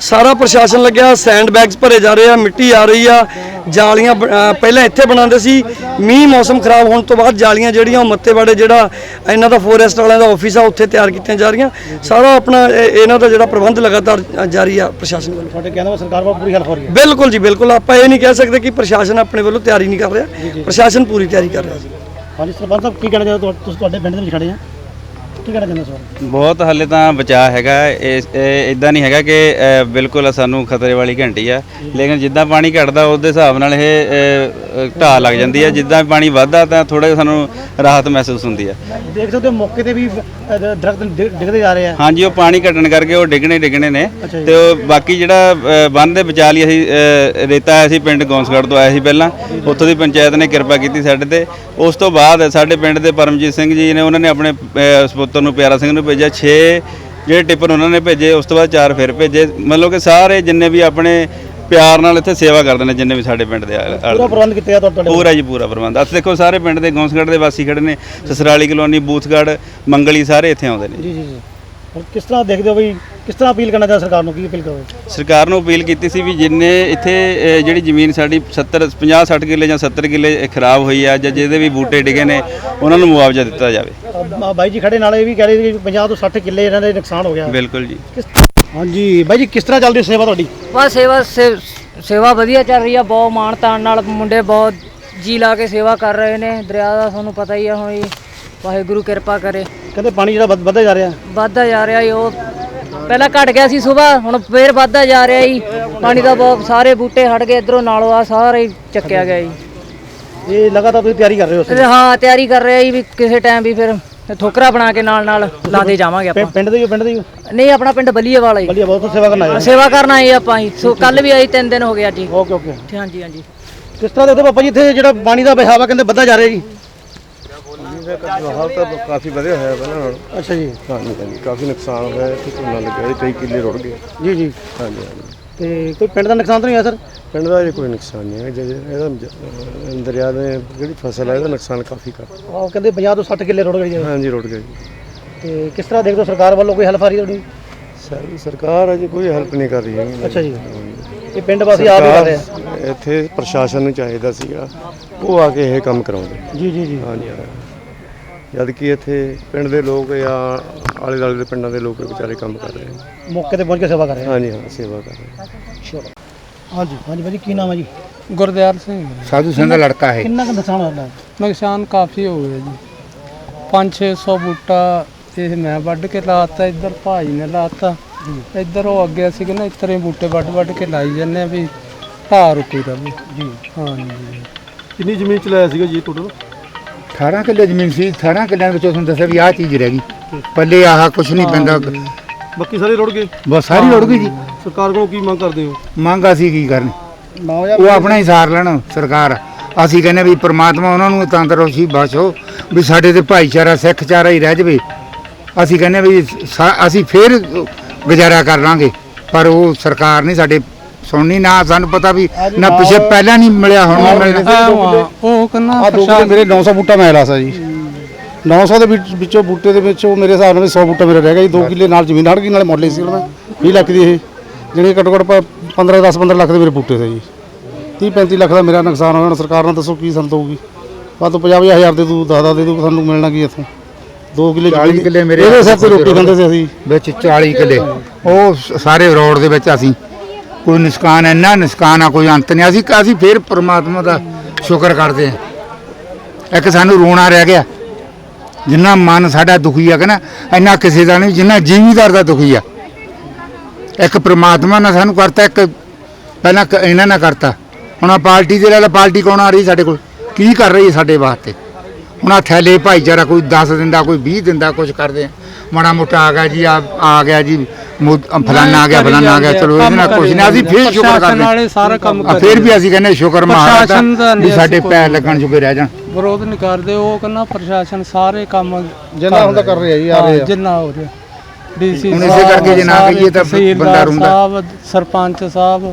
ਸਾਰਾ ਪ੍ਰਸ਼ਾਸਨ ਲੱਗਿਆ ਸੈਂਡ ਬੈਗਸ ਭਰੇ ਜਾ ਰਹੇ ਆ ਮਿੱਟੀ ਆ ਰਹੀ ਆ ਜਾਲੀਆਂ ਪਹਿਲਾਂ ਇੱਥੇ ਬਣਾਉਂਦੇ ਸੀ ਮੀਂਹ ਮੌਸਮ ਖਰਾਬ ਹੋਣ ਤੋਂ ਬਾਅਦ ਜਾਲੀਆਂ ਜਿਹੜੀਆਂ ਉਹ ਮੱਤੇਵਾੜੇ ਜਿਹੜਾ ਇਹਨਾਂ ਦਾ ਫੋਰੈਸਟ ਵਾਲਿਆਂ ਦਾ ਆਫਿਸ ਆ ਉੱਥੇ ਤਿਆਰ ਕੀਤੀਆਂ ਜਾ ਰਹੀਆਂ। ਸਾਰਾ ਆਪਣਾ ਇਹ- ਇਹਨਾਂ ਦਾ ਜਿਹੜਾ ਪ੍ਰਬੰਧ ਲਗਾਤਾਰ ਜਾਰੀ ਆ ਪ੍ਰਸ਼ਾਸਨ ਵੱਲੋਂ। ਤੁਹਾਡੇ ਕਹਿੰਦਾ ਸਰਕਾਰ ਵੱਲੋਂ ਪੂਰੀ ਹੈਲਪ ਹੋ ਰਹੀ ਹੈ। ਬਿਲਕੁਲ ਜੀ ਬਿਲਕੁਲ। ਆਪਾਂ ਇਹ ਨਹੀਂ ਕਹਿ ਸਕਦੇ ਕਿ ਪ੍ਰਸ਼ਾਸਨ ਆਪਣੇ ਵੱਲੋਂ ਤਿਆਰੀ ਨਹੀਂ ਕਰ ਰਿਹਾ। ਪ੍ਰਸ਼ਾਸਨ ਪੂਰੀ ਤਿਆਰੀ ਕਰ ਰਿਹਾ। ਜੀ ਹਾਂਜੀ ਸਰਪੰਚ ਸਾਹਿਬ ਕੀ ਕਹਿਣਾ ਚਾਹੁੰਦੇ? ਤੁਸੀਂ ਤੁਹਾਡੇ ਪਿੰਡ ਦੇ ਵਿੱਚ ਖੜੇ ਆ। ਕੀ ਕਹਿਣਾ ਚਾਹੁੰਦੇ ਸਰ? ਬਹੁਤ ਹੱਲੇ ਤਾਂ ਬਚਾਅ ਹੈਗਾ ਇਹ ਇਦਾਂ ਨਹੀਂ ਹੈਗਾ ਕਿ ਅ, ਬਿਲਕੁਲ ਸਾਨੂੰ ਖਤਰੇ ਵਾਲੀ ਘੰਟੀ ਆ। ਲੇਕਿਨ ਜਿੱਦਾਂ ਪਾਣੀ ਘਟਦਾ ਉਹਦੇ ਹਿਸਾਬ ਨਾਲ ਇਹ ਅ, ਅ, ਢਾਹ ਲੱਗ ਜਾਂਦੀ ਹੈ ਜਿੱਦਾਂ ਪਾਣੀ ਵੱਧਦਾ ਤਾਂ ਥੋੜਾ ਸਾਨੂੰ ਰਾਹਤ ਮਹਿਸੂਸ ਹੁੰਦੀ ਹੈ ਦੇਖ ਸਕਦੇ ਹੋ ਮੌਕੇ ਤੇ ਵੀ ਅ, ਦਰਖਤ ਡਿ- ਡਿੱਗਦੇ ਜਾ ਰਹੇ ਆ। ਹਾਂਜੀ ਉਹ ਪਾਣੀ ਘਟਣ ਕਰਕੇ ਉਹ ਡਿੱਗਣੇ ਡਿੱਗਣੇ ਨੇ। ਅੱਛਾ ਜੀ। ਤੇ ਉਹ ਬਾਕੀ ਜਿਹੜਾ ਅ, ਬੰਨ੍ਹ ਦੇ ਵਿਚਾਲ ਹੀ ਅਸੀਂ ਅ, ਰੇਤਾ ਆਇਆ ਸੀ ਪਿੰਡ ਗੌਂਸਗੜ੍ਹ ਤੋਂ ਆਇਆ ਸੀ ਪਹਿਲਾਂ। ਉੱਥੋਂ ਦੀ ਪੰਚਾਇਤ ਨੇ ਕਿਰਪਾ ਕੀਤੀ ਸਾਡੇ ਤੇ। ਉਸ ਤੋਂ ਬਾਅਦ ਸਾਡੇ ਪਿੰਡ ਦੇ ਪਰਮਜੀਤ ਸਿੰਘ ਜੀ ਨੇ ਉਹਨਾਂ ਨੇ ਆਪਣੇ ਅ, ਸਪੁੱਤਰ ਨੂੰ ਪਿਆਰਾ ਸਿੰਘ ਨੂੰ ਭੇਜਿਆ 6 ਜਿਹੜੇ ਟਿੱਪਰ ਉਹਨਾਂ ਨੇ ਭੇਜੇ ਉਸ ਤੋਂ ਬਾਅਦ 4 ਫਿਰ ਭੇਜੇ। ਮਤਲਬ ਕਿ ਸਾਰੇ ਜਿੰਨੇ ਵੀ ਆਪਣੇ ਪਿਆਰ ਨਾਲ ਇੱਥੇ ਸੇਵਾ ਕਰਦੇ ਨੇ ਜਿੰਨੇ ਵੀ ਸਾਡੇ ਪਿੰਡ ਦੇ ਪੂਰਾ ਪ੍ਰਬੰਧ ਕੀਤਾ ਤੁਹਾਡੇ ਪੂਰਾ ਜੀ ਪੂਰਾ ਪ੍ਰਬੰਧ। ਅੱਜ ਦੇਖੋ ਸਾਰੇ ਪਿੰਡ ਦੇ ਗੌਂਸਗੜ੍ਹ ਦੇ ਵਾਸੀ ਖੜੇ ਨੇ ਸਸਰਾਲੀ ਕਲੋਨੀ ਬੂਥਗੜ੍ਹ ਮੰਗਲੀ ਸਾਰੇ ਇੱਥੇ ਆਉਂਦੇ ਨੇ। ਜੀ ਜੀ ਜੀ। ਹੋਰ ਕਿਸ ਤਰ੍ਹਾਂ ਦੇਖਦੇ ਹੋ ਵੀ ਕਿਸ ਤਰ੍ਹਾਂ ਅਪੀਲ ਕਰਨਾ ਚਾਹੁੰਦੇ ਸਰਕਾਰ ਨੂੰ? ਕੀ ਅਪੀਲ ਕਰੋਗੇ? ਸਰਕਾਰ ਨੂੰ ਅਪੀਲ ਕੀਤੀ ਸੀ ਵੀ ਜਿੰਨੇ ਇੱਥੇ ਅ, ਜਿਹੜੀ ਜ਼ਮੀਨ ਸਾਡੀ 70 50 60 ਕਿੱਲੇ ਜਾਂ 70 ਕਿੱਲੇ ਖਰਾਬ ਹੋਈ ਆ ਜਾਂ ਜਿਹਦੇ ਵੀ ਬੂਟੇ ਡਿਗੇ ਨੇ ਉਹਨਾਂ ਨੂੰ ਮੁਆਵਜ਼ਾ ਦਿੱਤਾ ਜਾਵੇ। ਅ, ਬਾਈ ਜੀ ਖੜੇ ਨਾਲ ਇਹ ਵੀ ਕਹਿ ਰਹੇ ਸੀ ਕਿ 50 ਤੋਂ 60 ਕਿੱਲੇ ਇਹਨਾਂ ਦੇ ਨੁਕਸਾਨ ਹੋ ਗਿਆ। ਬਿਲਕੁਲ ਜੀ। ਹਾਂਜੀ ਬਾਈ ਜੀ ਕਿਸ ਤਰ੍ਹਾਂ ਚੱਲਦੀ ਹੈ ਸੇਵਾ ਤੁਹਾਡੀ? ਬਸ ਸੇਵਾ ਸੇ- ਸੇਵਾ ਵਧੀਆ ਚੱਲ ਰਹੀ ਆ ਬਹੁਤ ਮਾਣ ਤਾਣ ਨਾਲ ਮੁੰਡੇ ਬਹੁਤ ਜੀ ਲਾ ਕੇ ਸੇਵਾ ਕਰ ਰਹੇ ਨੇ ਦਰਿਆ ਦਾ ਤੁਹਾਨੂੰ ਪਤਾ ਹੀ ਆ ਹੁਣ ਜੀ ਵਾਹਿਗੁਰੂ ਕਿਰਪਾ ਕਰੇ। ਕਹਿੰਦੇ ਪਾਣੀ ਜਿਹੜਾ ਵੱਧ- ਵੱਧਦਾ ਜਾ ਰਿਹਾ। ਵੱਧਦਾ ਜਾ ਰਿਹਾ ਜੀ ਉਹ ਪਹਿਲਾਂ ਘਟ ਗਿਆ ਸੀ ਸਵੇਰ ਹੁਣ ਫੇਰ ਵੱਧਦਾ ਜਾ ਰਿਹਾ ਜੀ ਪਾਣੀ ਦਾ ਬਹੁਤ ਸਾਰੇ ਬੂਟੇ ਹਟ ਗਏ ਇਧਰੋਂ ਨਾਲੋਂ ਆ ਸਾਰੇ ਹੀ ਚੱਕਿਆ ਗਿਆ ਜੀ ਇਹ ਲਗਾਤਾਰ ਤੁਸੀਂ ਤਿਆਰੀ ਕਰ ਰਹੇ ਹੋ ਤੇ ਹਾਂ ਤਿਆਰੀ ਕਰ ਰਹੇ ਆ ਜੀ ਵੀ ਕਿਸੇ ਟਾਈਮ ਵੀ ਫਿਰ ਠੋਕਰਾ ਬਣਾ ਕੇ ਨਾਲ ਨਾਲ ਲਾਦੇ ਜਾਵਾਂਗੇ ਆਪਾਂ। ਪਿੰਡ ਦੇ ਹੀ ਹੋ, ਪਿੰਡ ਦੇ ਹੀ ਹੋ? ਨਹੀਂ ਆਪਣਾ ਪਿੰਡ ਬਲੀਏ ਵਾਲਾ ਹੀ ਵਧੀਆ ਬਹੁਤ ਸੇਵਾ ਕਰਨ ਆਏ ਸੇਵਾ ਕਰਨ ਆਏ ਆਪਾਂ ਹੀ ਸੋ ਕੱਲ ਵੀ ਆਈ ਤਿੰਨ ਦਿਨ ਹੋ ਗਿਆ ਜੀ ਓਕੇ ਓਕੇ। ਹਾਂਜੀ ਹਾਂਜੀ। ਕਿਸ ਤਰ੍ਹਾਂ ਦੇਖਦੇ ਹੋ ਬਾਬਾ ਜੀ ਇੱਥੇ ਜਿਹੜਾ ਪਾਣੀ ਦਾ ਬਹਾਵਾ ਕਹਿੰਦੇ ਵੱਧਾ ਜਾ ਰਿਹਾ ਜੀ। ਹਾਲ ਤਾਂ ਕਾਫੀ ਵਧਿਆ ਹੋਇਆ ਪਹਿਲਾਂ ਨਾਲੋਂ ਅੱਛਾ ਜੀ। ਹਾਂਜੀ ਹਾਂਜੀ। ਕਾਫੀ ਨੁਕਸਾਨ ਹੋਇਆ ਤੇ ਝੋਨਾ ਲੱਗਿਆ ਜੀ, ਕਈ ਕਿੱਲੇ ਰੁੜ ਗਏ। ਜੀ ਜੀ। ਹਾਂਜੀ ਹਾਂਜੀ। ਤੇ ਕੋਈ ਪਿੰਡ ਦਾ ਨੁਕਸਾਨ ਤਾਂ ਨਹੀਂ ਹੋਇਆ ਸਰ? ਪਿੰਡ ਦਾ ਜੇ ਕੋਈ ਨੁਕਸਾਨ ਨਹੀਂ ਹੈ ਜੇ ਇਹਦਾ ਜ- ਅਹ ਦਰਿਆ ਦੇ ਜਿਹੜੀ ਫਸਲ ਹੈ ਇਹਦਾ ਨੁਕਸਾਨ ਕਾਫੀ ਕਰ ਉਹ ਕਹਿੰਦੇ 50 ਤੋਂ 60 ਕਿੱਲੇ ਰੁੜ ਗਏ ਜੀ। ਹਾਂਜੀ ਰੁੜ ਜੀ। ਤੇ ਕਿਸ ਤਰ੍ਹਾਂ ਦੇਖਦੇ ਹੋ ਸਰਕਾਰ ਵੱਲੋਂ ਕੋਈ ਹੈਲਪ ਆ ਰਹੀ ਹੈ ਤੁਹਾਡੀ? ਸਾਰੀ ਸਰਕਾਰ ਅਜੇ ਕੋਈ ਹੈਲਪ ਨਹੀਂ ਕਰ ਰਹੀ ਹੈਗੀ। ਅੱਛਾ ਜੀ। ਇਹ ਪਿੰਡ ਵਾਸੀ ਆਪ ਹੀ ਕਰ ਰਹੇ ਆ। ਇੱਥੇ ਪ੍ਰਸ਼ਾਸਨ ਨੂੰ ਚਾਹੀਦਾ ਸੀਗਾ ਉਹ ਆ ਕੇ ਇਹ ਕੰਮ ਕਰਾਉਂਦੇ। ਜੀ ਜੀ ਜੀ। ਹਾਂਜੀ। ਜਦ ਕਿ ਇੱਥੇ ਪਿੰਡ ਦੇ ਲੋਕ ਜਾਂ ਆਲੇ ਦੁਆਲੇ ਦੇ ਪਿੰਡਾਂ ਦੇ ਲੋਕ ਵਿਚਾਰੇ ਕੰਮ ਕਰ ਰਹੇ ਨੇ। ਮੌਕੇ ਤੇ ਪਹੁੰਚ ਕੇ ਸੇਵਾ ਕਰ ਰਹੇ ਆ ਹਾਂਜੀ ਹਾਂ ਸੇਵਾ ਕਰ ਰਹੇ ਹਾਂਜੀ ਹਾਂਜੀ ਭਾਜੀ ਕੀ ਨਾਮ ਹੈ ਜੀ? ਗੁਰਦਿਆਲ ਸਿੰਘ। ਸਾਧੂ ਸਿੰਘ ਦਾ ਲੜਕਾ ਹੈ ਕਿੰਨਾ ਕੁ ਨੁਕਸਾਨ ਹੋਇਆ? ਨੁਕਸਾਨ ਕਾਫੀ ਹੋ ਗਿਆ ਜੀ। 5-600 ਬੂਟਾ ਇਹ ਮੈਂ ਵੱਢ ਕੇ ਲਾਤਾ ਇੱਧਰ ਭਾਈ ਨੇ ਲਾਤਾ। ਇੱਧਰ ਉਹ ਅੱਗੇ ਕਿ ਨਾ ਇਤਰੇ ਬੂਟੇ ਵੱਢ ਵੱਢ ਕੇ ਲਾਈ ਜਾਂਦੇ ਆ ਵੀ ਢਾਹ ਰੁਕੀ ਰਵੇ ਜੀ। ਹਾਂਜੀ। ਕਿੰਨੀ ਜ਼ਮੀਨ ਚ ਲਾਇਆ ਸੀਗਾ ਜੀ ਟੋਟਲ 18 ਕਿੱਲੇ ਜ਼ਮੀਨ ਸੀ 18 ਕਿੱਲਿਆਂ ਵਿੱਚੋਂ ਤੁਹਾਨੂੰ ਦੱਸਿਆ ਵੀ ਆਹ ਚੀਜ਼ ਰਹਿ ਗਈ। ਪੱਲੇ ਆਹ ਕੁਛ ਨਹੀਂ ਪੈਂਦਾ। ਬਾਕੀ ਸਾਰੇ ਰੁੜ ਗਏ? ਬਸ ਸਾਰੀ ਉੜ ਗਈ ਜੀ। ਸਰਕਾਰ ਕੋਲੋਂ ਕੀ ਮੰਗ ਕਰਦੇ ਹੋ? ਮੰਗ ਅਸੀਂ ਕੀ ਕਰਨੀ? ਉਹ ਆਪਣਾ ਹੀ ਸਾਰ ਲੈਣ ਸਰਕਾਰ। ਅਸੀਂ ਕਹਿੰਦੇ ਵੀ ਪ੍ਰਮਾਤਮਾ ਉਹਨਾਂ ਨੂੰ ਤੰਦਰੁਸਤੀ ਬਖਸ਼ੋ ਵੀ ਸਾਡੇ ਤੇ ਭਾਈਚਾਰਾ ਸਿੱਖਚਾਰਾ ਹੀ ਰਹਿ ਜਵੇ। ਅਸੀਂ ਕਹਿੰਦੇ ਵੀ ਸਾ- ਅਸੀਂ ਫੇਰ ਗੁਜ਼ਾਰਾ ਕਰ ਲਾਂਗੇ ਪਰ ਉਹ ਸਰਕਾਰ ਨਹੀਂ ਸਾਡੇ ਸੁਣਨੀ ਨਾ ਸਾਨੂੰ ਪਤਾ ਵੀ ਨਾ ਪਿਛੇ ਪਹਿਲਾਂ ਨਹੀਂ ਮਿਲਿਆ ਹੁਣ ਨਹੀਂ ਮਿਲਣਾ। ਉਹ ਕਹਿੰਦਾ ਆ ਦੋ ਮੇਰੇ 900 ਬੂਟਾ ਮੈਂ ਲਾਸਾ ਜੀ। 900 ਦੇ ਵਿੱਚ ਵਿੱਚੋਂ ਬੂਟੇ ਦੇ ਵਿੱਚ ਮੇਰੇ ਹਿਸਾਬ ਨਾਲ 100 ਬੂਟਾ ਮੇਰਾ ਰਹਿ ਗਿਆ ਜੀ। 2 ਕਿੱਲੇ ਨਾਲ ਜ਼ਮੀਨ ਹੜ ਗਈ ਨਾਲੇ ਮੁੱਲ ਸੀ ਉਹਨਾਂ ਦਾ 20 ਲੱਖ ਦੀ ਇਹ। ਜਿਹੜੇ ਘੱਟੋ ਘੱਟ 15 10 15 ਲੱਖ ਦੇ ਮੇਰੇ ਬੂਟੇ ਸੀ ਜੀ। 30 35 ਲੱਖ ਦਾ ਮੇਰਾ ਨੁਕਸਾਨ ਹੋਇਆ ਹੁਣ ਸਰਕਾਰ ਨਾਲ ਦੱਸੋ ਕੀ ਸਾਨੂੰ ਦਊਗੀ ਵੱਧ ਤੋਂ 50 ਹਜ਼ਾਰ ਦੇ ਦੂ 10 ਦੇ ਦੂ ਸਾਨੂੰ ਮਿਲਣਾ ਕੀ ਇੱਥੋਂ? 2 ਕਿੱਲੇ 40 ਕਿੱਲੇ ਮੇਰੇ ਇਹਦੇ ਸਿਰ ਤੇ ਰੋਟੀ ਖਾਂਦੇ ਸੀ ਅਸੀਂ। ਵਿੱਚ 40 ਕਿੱਲੇ। ਉਹ ਸ- ਸਾਰੇ ਰੋਡ ਦੇ ਵਿੱਚ ਅਸੀਂ ਕੋਈ ਨਿਸ਼ਕਾਨ ਇੰਨਾ ਨਿਸ਼ਕਾਨ ਆ, ਕੋਈ ਅੰਤ ਨਹੀਂ। ਅਸੀਂ ਅਸੀਂ ਫੇਰ ਪ੍ਰਮਾਤਮਾ ਦਾ ਸ਼ੁਕਰ ਕਰਦੇ ਹਾਂ। ਇੱਕ ਸਾਨੂੰ ਰੋਣਾ ਰਹਿ ਗਿਆ। ਜਿੰਨਾ ਮਨ ਸਾਡਾ ਦੁਖੀ ਆ ਕਿ ਨਾ ਇੰਨਾ ਕਿਸੇ ਦਾ ਨਹੀਂ, ਜਿੰਨਾ ਜੀਵੀਦਾਰ ਦਾ ਦੁਖੀ ਆ। ਇੱਕ ਪ੍ਰਮਾਤਮਾ ਨੇ ਸਾਨੂੰ ਕਰਤਾ, ਇੱਕ ਪਹਿਲਾਂ ਇਹਨਾਂ ਨਾਲ ਕਰਤਾ। ਹੁਣ ਆ ਪਾਰਟੀ ਦੇ ਨਾਲ ਪਾਰਟੀ ਕੌਣ ਆ ਰਹੀ ਸਾਡੇ ਕੋਲ? ਕੀ ਕਰ ਰਹੀ ਹੈ ਸਾਡੇ ਵਾਸਤੇ? ਹੁਣ ਆ ਥੈਲੇ ਭਾਈਚਾਰਾ, ਕੋਈ 10 ਦਿੰਦਾ, ਕੋਈ 20 ਦਿੰਦਾ ਕੁਝ ਕਰਦੇ ਆ। ਮਾੜਾ ਮੋਟਾ ਆ ਗਿਆ ਜੀ, ਆ ਆ ਗਿਆ ਜੀ। ਮੋ- ਫਲਾਨਾ ਆ ਗਿਆ ਫਲਾਨਾ ਆ ਗਿਆ ਚਲੋ ਇਹਦੇ ਨਾਲ ਕੁਝ ਨਹੀਂ ਅਸੀਂ ਫੇਰ ਸ਼ੁਕਰ ਪ੍ਰਸ਼ਾਸਨ ਕਰਦੇ। ਵਾਲੇ ਸਾਰਾ ਕੰਮ ਆ ਫੇਰ ਵੀ ਅਸੀਂ ਕਹਿੰਦੇ ਸ਼ੁਕਰ ਮਹਾਰਾਜ ਪ੍ਰਸ਼ਾਸਨ ਦਾ ਦਾ ਨਹੀਂ ਵੀ ਸਾਡੇ ਅਸੀਂ ਪੈਰ ਲੱਗਣ ਜੁਗੇ ਰਹਿ ਜਾਣ। ਵਿਰੋਧ ਨਹੀਂ ਕਰਦੇ ਉਹ ਕਹਿੰਦਾ ਪ੍ਰਸ਼ਾਸਨ ਸਾਰੇ ਕੰਮ ਜਿੰਨਾ ਹੁੰਦਾ ਕਰ ਰਿਹਾ ਜੀ ਆ ਹਾਂ, ਰਿਹਾ ਜਿੰਨਾ ਹੋ ਰਿਹਾ। ਡੀਸੀ ਹੁਣ ਇਸੇ ਕਰਕੇ ਜੇ ਨਾ ਕਹੀਏ ਤਾਂ ਬੰਦਾ ਰੋਂਦਾ। ਸਾਹਿਬ ਸਰਪੰਚ ਸਾਹਿਬ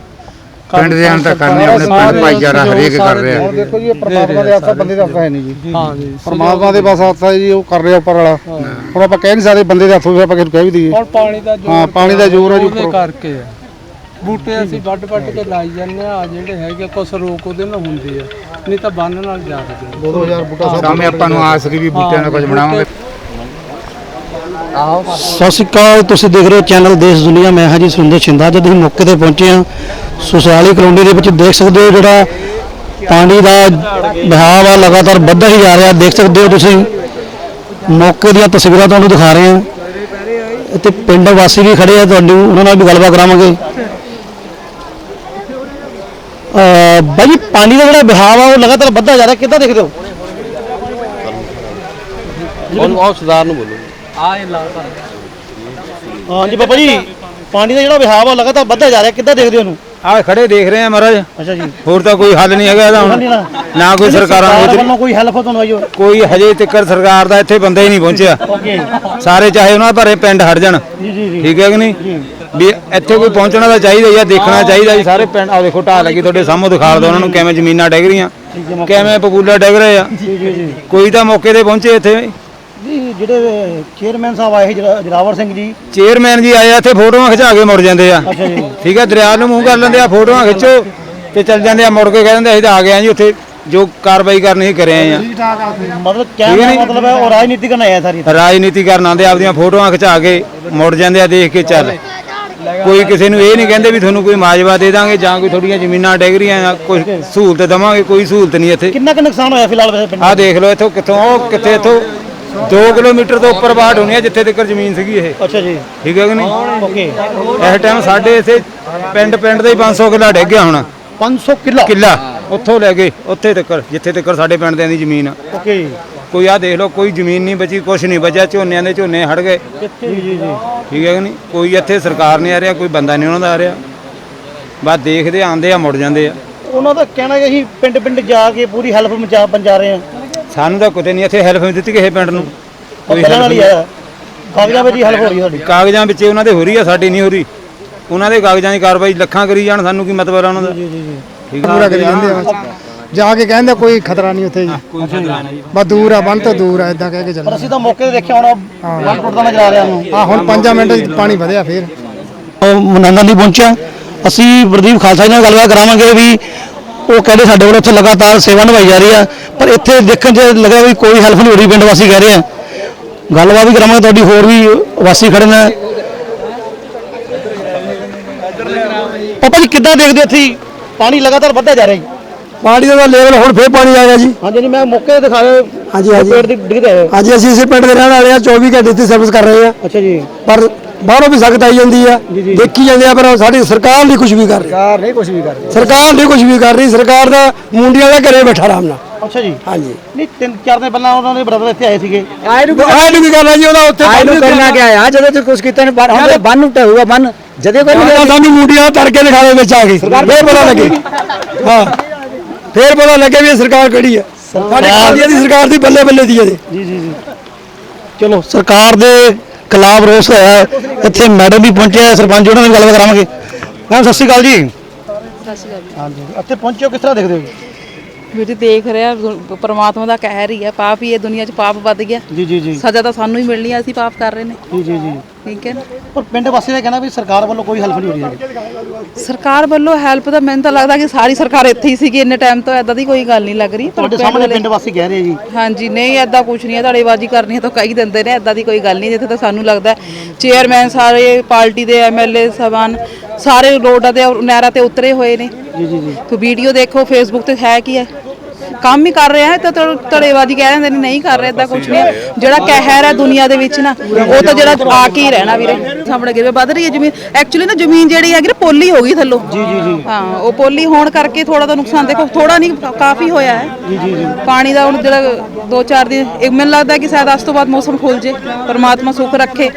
ਪਿੰਡ ਦੇ ਅੰਦਰ ਕਰਨੇ ਆਪਣੇ ਪਿੰਡ ਭਾਈਚਾਰਾ ਹਰੇਕ ਕਰ ਰਿਹਾ। ਹੁਣ ਦੇਖੋ ਜੀ ਇਹ ਪ੍ਰਮਾਤਮਾ ਦੇ ਹੱਥਾਂ ਬੰਦੇ ਦੇ ਹੱਥ ਹੈ ਨਹੀਂ ਜੀ। ਹਾਂ ਜੀ ਪਰਮਾਤਮਾ ਦੇ ਬਸ ਹੱਥ ਜੀ ਉਹ ਕਰ ਰਿਹਾ ਉੱਪਰ ਵਾਲਾ। ਹੁਣ ਆਪਾਂ ਕਹਿ ਨਹੀਂ ਸਕਦੇ ਬੰਦੇ ਦੇ ਹੱਥੋਂ ਵੀ ਆਪਾਂ ਕਿਸੇ ਨੂੰ ਕਹਿ ਵੀ ਦਈਏ। ਹੁਣ ਪਾਣੀ ਦਾ ਜ਼ੋਰ ਹਾਂ, ਪਾਣੀ ਦਾ ਜ਼ੋਰ ਆ ਜੀ ਉਹਦੇ ਉੱਪਰੋਂ। ਕਰਕੇ ਆ। ਬੂਟੇ ਅਸੀਂ ਵੱਢ ਵੱਢ ਕੇ ਲਾਈ ਜਾਂਦੇ ਆ ਜਿਹੜੇ ਹੈਗੇ ਕੁਛ ਰੋਕ ਉਹਦੇ ਨਾਲ ਹੁੰਦੀ ਆ। ਨਹੀਂ ਤਾਂ ਬੰਨ ਨਾਲ ਜਾ ਸਕਦੇ 2000 ਬੂਟਾ ਸਾਹਮਣੇ ਆਪਾਂ ਨੂੰ ਆਸ ਸੀ ਵੀ ਬੂਟਿਆਂ ਦਾ ਕੁਝ ਬਣਾਵਾਂਗੇ। ਸਤਿ ਸ਼੍ਰੀ ਅਕਾਲ ਤੁਸੀਂ ਦੇਖ ਰਹੇ ਹੋ ਚੈਨਲ ਦੇਸ਼ ਦੁਨੀਆ। ਮੈਂ ਹਾਂ ਜੀ ਸੁਰਿੰਦਰ ਛਿੰਦਾ। ਜਦ ਅਸੀਂ ਮੌਕੇ ਤੇ ਪਹੁੰਚੇ ਹਾਂ ਸੁਸਾਲੀ ਕਲੋਨੀ ਦੇ ਵਿੱਚ ਦੇਖ ਸਕਦੇ ਹੋ ਜਿਹੜਾ ਪਾਣੀ ਦਾ ਬਹਾਵ ਆ ਲਗਾਤਾਰ ਵੱਧਦਾ ਹੀ ਜਾ ਰਿਹਾ। ਦੇਖ ਸਕਦੇ ਹੋ ਤੁਸੀਂ ਮੌਕੇ ਦੀਆਂ ਤਸਵੀਰਾਂ ਤੁਹਾਨੂੰ ਦਿਖਾ ਰਹੇ ਹਾਂ। ਇੱਥੇ ਪਿੰਡ ਵਾਸੀ ਵੀ ਖੜੇ ਆ ਤੁਹਾਨੂੰ ਉਹਨਾਂ ਨਾਲ ਵੀ ਗੱਲਬਾਤ ਕਰਾਵਾਂਗੇ। ਅ ਬਾਈ ਜੀ, ਪਾਣੀ ਦਾ ਜਿਹੜਾ ਬਹਾਵ ਆ ਉਹ ਲਗਾਤਾਰ ਵੱਧਦਾ ਜਾ ਰਿਹਾ। ਕਿੱਦਾਂ ਦੇਖਦੇ ਹੋ? ਉਹ ਸਰਦਾਰ ਨੂੰ ਬੋਲੋ। ਹਾਂਜੀ ਬਾਬਾ ਜੀ ਪਾਣੀ ਦਾ ਜਿਹੜਾ ਵਹਾਅ ਆ ਲਗਾਤਾਰ ਵੱਧਦਾ ਜਾ ਰਿਹਾ ਕਿੱਦਾਂ ਦੇਖਦੇ ਹੋ ਉਹਨੂੰ ਆ ਖੜੇ ਦੇਖ ਰਹੇ ਆ ਮਹਾਰਾਜ। ਅੱਛਾ ਜੀ। ਹੋਰ ਤਾਂ ਕੋਈ ਹੱਲ ਨਹੀਂ ਹੈਗਾ ਇਹਦਾ ਹੁਣ। ਨਾ। ਨਾ ਕੋਈ ਸਰਕਾਰਾਂ ਵੱਲੋਂ ਕੋਈ ਹੈਲਪ ਤੁਹਾਨੂੰ ਆਈ ਹੋ ਕੋਈ ਹਜੇ ਤੱਕ ਸਰਕਾਰ ਦਾ ਇੱਥੇ ਬੰਦਾ ਹੀ ਨਹੀਂ ਪਹੁੰਚਿਆ। ਸਾਰੇ ਚਾਹੇ ਉਹਨਾਂ ਭਰੇ ਪਿੰਡ ਹਟ ਜਾਣ। ਜੀ ਜੀ ਜੀ। ਠੀਕ ਹੈ ਕਿ ਨਹੀਂ? ਵੀ ਇੱਥੇ ਕੋਈ ਪਹੁੰਚਣਾ ਤਾਂ ਚਾਹੀਦਾ ਜਾਂ ਦੇਖਣਾ ਚਾਹੀਦਾ ਜੀ। ਸਾਰੇ ਪਿੰਡ ਆ ਦੇਖੋ ਢਾਹ ਲੱਗੀ ਤੁਹਾਡੇ ਸਾਹਮਣੇ ਦਿਖਾ ਦਿਓ ਉਹਨਾਂ ਨੂੰ ਕਿਵੇਂ ਜ਼ਮੀਨਾਂ ਡਿੱਗ ਰਹੀਆਂ। ਕਿਵੇਂ ਪਪੂਲਰ ਡਿੱਗ ਰਹੇ ਆ। ਜੀ ਜੀ ਜੀ। ਕੋਈ ਤਾਂ ਮੌਕੇ ਤੇ ਪਹੁੰਚੇ ਇੱਥੇ ਜਿਹੜੇ ਚੇਅਰਮੈਨ ਸਾਹਿਬ ਆਏ ਜਰਾਵਰ ਸਿੰਘ ਜੀ। ਚੇਅਰਮੈਨ ਜੀ ਆਏ ਆ ਇੱਥੇ ਫੋਟੋਆਂ ਖਿਚਾ ਕੇ ਮੁੜ ਜਾਂਦੇ ਆ। ਅੱਛਾ ਜੀ। ਠੀਕ ਹੈ ਦਰਿਆ ਨੂੰ ਮੂੰਹ ਕਰ ਲੈਂਦੇ ਆ ਫੋਟੋਆਂ ਖਿੱਚੋ ਤੇ ਚੱਲ ਜਾਂਦੇ ਆ ਮੁੜ ਕੇ ਕਹਿ ਦਿੰਦੇ ਅਸੀਂ ਤਾਂ ਆ ਗਏ ਆ ਜੀ ਉੱਥੇ ਜੋ ਕਾਰਵਾਈ ਕਰਨੀ ਸੀ ਕਰੇ ਆਏ ਆ। ਮਤਲਬ ਕਹਿਣ ਦਾ ਮਤਲਬ ਹੈ ਉਹ ਰਾਜਨੀਤੀ ਕਰਨ ਆਇਆ ਸਾਰੀ। ਰਾਜਨੀਤੀ ਕਰਨ ਆਉਂਦੇ ਆਪਦੀਆਂ ਫੋਟੋਆਂ ਖਿਚਾ ਕੇ ਮੁੜ ਜਾਂਦੇ ਆ ਦੇਖ ਕੇ ਚੱਲ। ਕੋਈ ਕਿਸੇ ਨੂੰ ਇਹ ਨਹੀਂ ਕਹਿੰਦੇ ਵੀ ਤੁਹਾਨੂੰ ਕੋਈ ਮਾਜਵਾ ਦੇ ਦਾਂਗੇ ਜਾਂ ਕੋਈ ਥੋੜੀਆਂ ਜ਼ਮੀਨਾਂ ਡਿੱਗ ਰਹੀਆਂ ਜਾਂ ਕੋਈ ਸਹੂਲਤ ਦੇਵਾਂਗੇ ਕੋਈ ਸਹੂਲਤ ਨਹੀਂ ਇੱਥੇ। ਕਿੰਨਾ ਕੁ ਨੁਕਸਾਨ ਹੋਇਆ ਫਿਲਹਾਲ ਵੈਸੇ ਆਹ ਦੇਖ ਲਓ ਇੱਥੋਂ ਕਿੱਥੋਂ ਉਹ ਕਿੱਥੇ ਇੱਥੋਂ 2 ਕਿਲੋਮੀਟਰ ਤੋਂ ਉੱਪਰ ਬਾੜ ਹੋਣੀ ਹੈ ਜਿੱਥੇ ਤੱਕ ਜ਼ਮੀਨ ਸੀਗੀ ਇਹ। ਅੱਛਾ ਜੀ। ਠੀਕ ਹੈ ਕਿ ਨਹੀਂ? ਓਕੇ। ਇਸ ਟਾਈਮ ਸਾਡੇ ਇੱਥੇ ਪਿੰਡ ਪਿੰਡ ਦਾ ਹੀ 500 ਕਿੱਲਾ ਡਿੱਗ ਗਿਆ ਹੁਣ। 500 ਕਿੱਲਾ? ਕਿੱਲਾ। ਉੱਥੋਂ ਲੈ ਕੇ ਉੱਥੇ ਤੱਕ ਜਿੱਥੇ ਤੱਕ ਸਾਡੇ ਪਿੰਡ ਦਿਆਂ ਦੀ ਜ਼ਮੀਨ ਆ। ਓਕੇ। ਕੋਈ ਆ ਦੇਖ ਲਓ ਕੋਈ ਜ਼ਮੀਨ ਨਹੀਂ ਬਚੀ ਕੁਛ ਨਹੀਂ ਬਚਿਆ ਝੋਨਿਆਂ ਦੇ ਝੋਨੇ ਹਟ ਗਏ। ਜੀ ਜੀ ਜੀ। ਠੀਕ ਹੈ ਕਿ ਨਹੀਂ? ਕੋਈ ਇੱਥੇ ਸਰਕਾਰ ਨਹੀਂ ਆ ਰਿਹਾ ਕੋਈ ਬੰਦਾ ਨਹੀਂ ਉਹਨਾਂ ਦਾ ਆ ਰਿਹਾ। ਬਸ ਦੇਖਦੇ ਆਂਦੇ ਆ ਮੁੜ ਜਾਂਦੇ ਆ। ਉਹਨਾਂ ਦਾ ਕਹਿਣਾ ਕਿ ਅਸੀਂ ਪਿੰਡ ਪਿੰਡ ਜਾ ਕੇ ਪੂਰੀ ਹੈਲਪ ਮਚਾ ਪਹੁੰਚਾ ਰਹੇ ਹਾਂ। ਸਾਨੂੰ ਤਾਂ ਕਿਤੇ ਨਹੀਂ ਇੱਥੇ ਹੈਲਪ ਨਹੀਂ ਦਿੱਤੀ ਕਿਸੇ ਪਿੰਡ ਨੂੰ। ਉਹ ਪਹਿਲਾਂ ਨਾਲ ਹੀ ਆਇਆ ਕਾਗਜ਼ਾਂ ਵਿੱਚ ਹੀ ਹੈਲਪ ਹੋ ਰਹੀ ਹੈ ਤੁਹਾਡੀ। ਕਾਗਜ਼ਾਂ ਵਿੱਚ ਉਹਨਾਂ ਦੇ ਹੋ ਰਹੀ ਆ ਸਾਡੀ ਨਹੀਂ ਹੋ ਰਹੀ ਉਹਨਾਂ ਦੇ ਕਾਗਜ਼ਾਂ ਦੀ ਕਾਰਵਾਈ ਲੱਖਾਂ ਕਰੀ ਜਾਣ ਸਾਨੂੰ ਕੀ ਮਤਲਬ ਆ ਉਹਨਾਂ ਦਾ? ਠੀਕ ਆ? ਪੂਰਾ ਕਰੀ ਜਾਂਦੇ ਆ। ਜਾ ਕੇ ਕਹਿੰਦੇ ਕੋਈ ਖਤਰਾ ਨਹੀਂ ਉੱਥੇ ਜੀ। ਕੋਈ ਖਤਰਾ ਨਹੀਂ। ਬਸ ਦੂਰ ਆ ਬੰਨ ਤੋਂ ਦੂਰ ਆ ਇਦਾਂ ਕਹਿ ਕੇ ਪਰ ਚੱਲੋ ਅਸੀਂ ਤਾਂ ਮੌਕੇ ਤੇ ਦੇਖਿਆ ਹੋਣਾ ਬੰਨ ਟੁੱਟਦਾ ਨਜ਼ਰ ਆ ਰਿਹਾ ਨੂੰ ਆ ਹੁਣ 5 ਮਿੰਟ 'ਚ ਪਾਣੀ ਵਧਿਆ ਫੇਰ। ਮਨੰਦਾ ਨਹੀਂ ਪਹੁੰਚਿਆ। ਅਸੀਂ ਪ੍ਰਦੀਪ ਖਾਲਸਾ ਜੀ ਨਾਲ ਗੱਲਬਾਤ ਕਰਾਵਾਂਗੇ ਵੀ ਉਹ ਕਹਿੰਦੇ ਸਾਡੇ ਵੱਲੋਂ ਇੱਥੇ ਲਗਾਤਾਰ ਸੇਵਾ ਨਿਭਾਈ ਜਾ ਰਹੀ ਆ ਪਰ ਇੱਥੇ ਦੇਖਣ 'ਚ ਲੱਗਾ ਵੀ ਕੋਈ ਹੈਲਪ ਨਹੀਂ ਹੋ ਰਹੀ ਪਿੰਡ ਵਾਸੀ ਕਹਿ ਰਹੇ ਆ। ਗੱਲਬਾਤ ਵੀ ਕਰਾਵਾਂਗੇ ਤੁਹਾਡੀ ਹੋਰ ਵੀ ਵਾਸੀ ਖੜੇ ਨੇ। ਪਾਪਾ ਜੀ ਕਿੱਦਾਂ ਦੇਖਦੇ ਹੋ ਇੱਥੇ ਹੀ? ਪਾਣੀ ਲਗਾਤਾਰ ਵੱਧਦਾ ਜਾ ਰਿਹਾ ਜੀ। ਪਾਣੀ ਦਾ ਲੈਵਲ ਹੁਣ ਫੇਰ ਪਾਣੀ ਆ ਗਿਆ ਜੀ। ਹਾਂਜੀ ਜੀ ਮੈਂ ਮੌਕੇ ਤੇ ਦਿਖਾਇਆ ਹਾਂਜੀ ਹਾਂਜੀ। ਪੇੜ ਦੀ ਡਿੱਗਦੇ ਆਏ ਅੱਜ ਅਸੀਂ ਇਸੇ ਪਿੰਡ ਦੇ ਰਹਿਣ ਵਾਲੇ ਆ 24 ਘੰਟੇ ਇੱਥੇ ਸਰਵਿਸ ਕਰ ਰਹੇ ਆ। ਅੱਛਾ ਜੀ। ਪਰ ਬਾਹਰੋਂ ਵੀ ਸਖਤ ਆਈ ਜਾਂਦੀ ਆ ਦੇਖੀ ਜਾਂਦੇ ਆ ਪਰ ਸਾਡੀ ਸਰਕਾਰ ਨਹੀਂ ਕੁਝ ਵੀ ਕਰ ਰਹੀ। ਸਰਕਾਰ ਨਹੀਂ ਕੁਝ ਵੀ ਕਰ ਰਹੀ। ਸਰਕਾਰ ਨਹੀਂ ਕੁਝ ਵੀ ਕਰ ਰਹੀ ਸਰਕਾਰ ਦਾ ਮੁੰਡਿਆਂ ਦਾ ਘਰੇ ਬੈਠਾ ਆਰਾਮ ਨਾਲ। ਅੱਛਾ ਜੀ। ਹਾਂਜੀ। ਨਹੀਂ ਤਿੰਨ ਚਾਰ ਦਿਨ ਪਹਿਲਾਂ ਉਹਨਾਂ ਦੇ ਬ੍ਰਦਰ ਇੱਥੇ ਆਏ ਸੀਗੇ। ਆਏ ਨੂੰ ਆਏ ਨੂੰ ਕੀ ਕਰਨਾ ਜੀ ਉਹਦਾ ਉੱਥੇ ਆਏ ਨੂੰ ਕਰਨਾ ਕਿ ਆਇਆ? ਜਦੋਂ ਤੇ ਕੁਝ ਕੀਤਾ ਨਹੀਂ ਹੁਣ ਬੰਨ ਉੱਟੇ ਹੋਊਗਾ ਬੰਨ। ਜਦੇ ਕੋਈ ਸਾਨੂੰ ਮੁੰਡਿਆਂ ਤਰ ਕੇ ਦਿਖਾਵੇ ਵਿੱਚ ਆ ਗਈ ਫੇਰ ਪਤਾ ਲੱਗੇ। ਹਾਂ। ਫੇਰ ਪਤਾ ਲੱਗੇ ਵੀ ਇਹ ਸਰਕਾਰ ਕਿਹੜੀ ਹੈ ਸਾਡੇ ਕਾਦੀਆਂ ਦੀ ਸਰਕਾਰ ਦੀ ਬੱਲੇ ਬੱਲੇ ਦੀ ਹੈ ਜੀ ਜੀ ਜੀ ਜੀ। ਚਲੋ ਸਰਕਾਰ ਦੇ ਖਿਲਾਫ ਰੋਸ ਹੋਇਆ। ਇੱਥੇ ਮੈਡਮ ਵੀ ਪਹੁੰਚੇ ਹੈ, ਸਰਪੰਚ ਉਹਨਾਂ ਨਾਲ ਗੱਲ ਕਰਾਵਾਂਗੇ। ਮੈਮ ਸਤਿ ਸ਼੍ਰੀ ਅਕਾਲ ਜੀ। ਸਤਿ ਸ਼੍ਰੀ ਅਕਾਲ ਹਾਂਜੀ। ਇੱਥੇ ਪਹੁੰਚੋ ਕਿਸ ਤਰ੍ਹਾਂ ਦੇਖਦੇ ਹੋ ਜੀ? ਵੀਰ ਜੀ ਦੇਖ ਰਿਹਾ ਪ੍ਰਮਾਤਮਾ ਦਾ ਕਹਿਰ ਹੀ ਹੈ ਪਾਪ ਹੀ ਇਹ ਦੁਨੀਆ 'ਚ ਪਾਪ ਵੱਧ ਗਿਆ। ਜੀ ਜੀ ਜੀ। ਸਜ਼ਾ ਤਾਂ ਸਾਨੂੰ ਹੀ ਮਿਲਣੀ ਹੈ ਅਸੀਂ ਪਾਪ ਕਰ ਰਹੇ ਨੇ। ਜੀ ਜੀ ਜੀ। ਠੀਕ ਹੈ। ਪਰ ਪਿੰਡ ਵਾਸੀ ਦਾ ਕਹਿਣਾ ਵੀ ਸਰਕਾਰ ਵੱਲੋਂ ਕੋਈ ਹੈਲਪ ਨਹੀਂ ਹੋ ਰਹੀ ਹੈ ਸਰਕਾਰ ਵੱਲੋਂ ਹੈਲਪ ਤਾਂ ਮੈਨੂੰ ਤਾਂ ਲੱਗਦਾ ਕਿ ਸਾਰੀ ਸਰਕਾਰ ਇੱਥੇ ਹੀ ਸੀਗੀ ਇੰਨੇ ਟਾਈਮ ਤੋਂ ਐਦਾਂ ਦੀ ਕੋਈ ਗੱਲ ਨਹੀਂ ਲੱਗ ਰਹੀ। ਤੁਹਾਡੇ ਸਾਹਮਣੇ ਪਿੰਡ ਵਾਸੀ ਕਹਿ ਰਹੇ ਜੀ। ਹਾਂਜੀ ਨਹੀਂ ਐਦਾਂ ਕੁਝ ਨਹੀਂ ਹੈ ਧੜੇਬਾਜ਼ੀ ਕਰਨੀ ਤਾਂ ਕਹੀ ਦਿੰਦੇ ਨੇ ਐਦਾਂ ਦੀ ਕੋਈ ਗੱਲ ਨਹੀਂ ਜਿੱਥੇ ਤਾਂ ਸਾਨੂੰ ਲੱਗਦਾ ਚੇਅਰਮੈਨ ਸਾਰੇ ਪਾਰਟੀ ਦੇ ਐਮਐਲਏ ਸਭਾਨ ਸਾਰੇ ਰੋਡਾਂ ਤੇ ਨਹਿਰਾਂ ਤੇ ਉਤਰੇ ਹੋਏ ਨੇ। ਜੀ ਜੀ ਜੀ। ਵੀਡੀਓ ਦੇਖੋ ਫੇਸਬੁੱਕ ਤੇ ਹੈ ਕੀ ਹੈ? ਕੰਮ ਹੀ ਕਰ ਰਿਹਾ ਹੈ ਤਾਂ ਧੜ- ਧੜੇਬਾਜ਼ੀ ਕਹਿ ਦਿੰਦੇ ਨੇ ਨਹੀਂ ਕਰ ਰਿਹਾ ਏਦਾਂ ਕੁਝ ਨਹੀਂ। ਜਿਹੜਾ ਕਹਿਰ ਹੈ ਦੁਨੀਆ ਦੇ ਵਿੱਚ ਨਾ ਉਹ ਤਾਂ ਜਿਹੜਾ ਆ ਕੇ ਹੀ ਰਹਿਣਾ ਵੀਰੇ। ਸਾਹਮਣੇ ਗਿਰਵੇ ਵੱਧ ਰਹੀ ਹੈ ਜ਼ਮੀਨ। ਐਕਚੁਅਲੀ ਨਾ ਜ਼ਮੀਨ ਜਿਹੜੀ ਹੈਗੀ ਨਾ ਪੋਲੀ ਹੋ ਗਈ ਥੱਲੋਂ। ਜੀ ਜੀ ਜੀ। ਹਾਂ ਉਹ ਪੋਲੀ ਹੋਣ ਕਰਕੇ ਥੋੜਾ ਤਾਂ ਨੁਕਸਾਨ ਦੇਖੋ ਥੋੜਾ ਨਹੀਂ ਕਾਫੀ ਹੋਇਆ ਹੈ। ਜੀ ਜੀ ਜੀ। ਪਾਣੀ ਦਾ ਹੁਣ ਜਿਹੜਾ ਦੋ ਚਾਰ ਦਿਨ ਇਹ ਮੈਨੂੰ ਲੱਗਦਾ ਕਿ ਸ਼ਾਇਦ ਅੱਜ ਤੋਂ ਬਾਅਦ ਮੌਸਮ ਖੁੱਲ ਜੇ ਪਰਮਾਤਮਾ ਸੁੱਖ ਰੱਖੇ।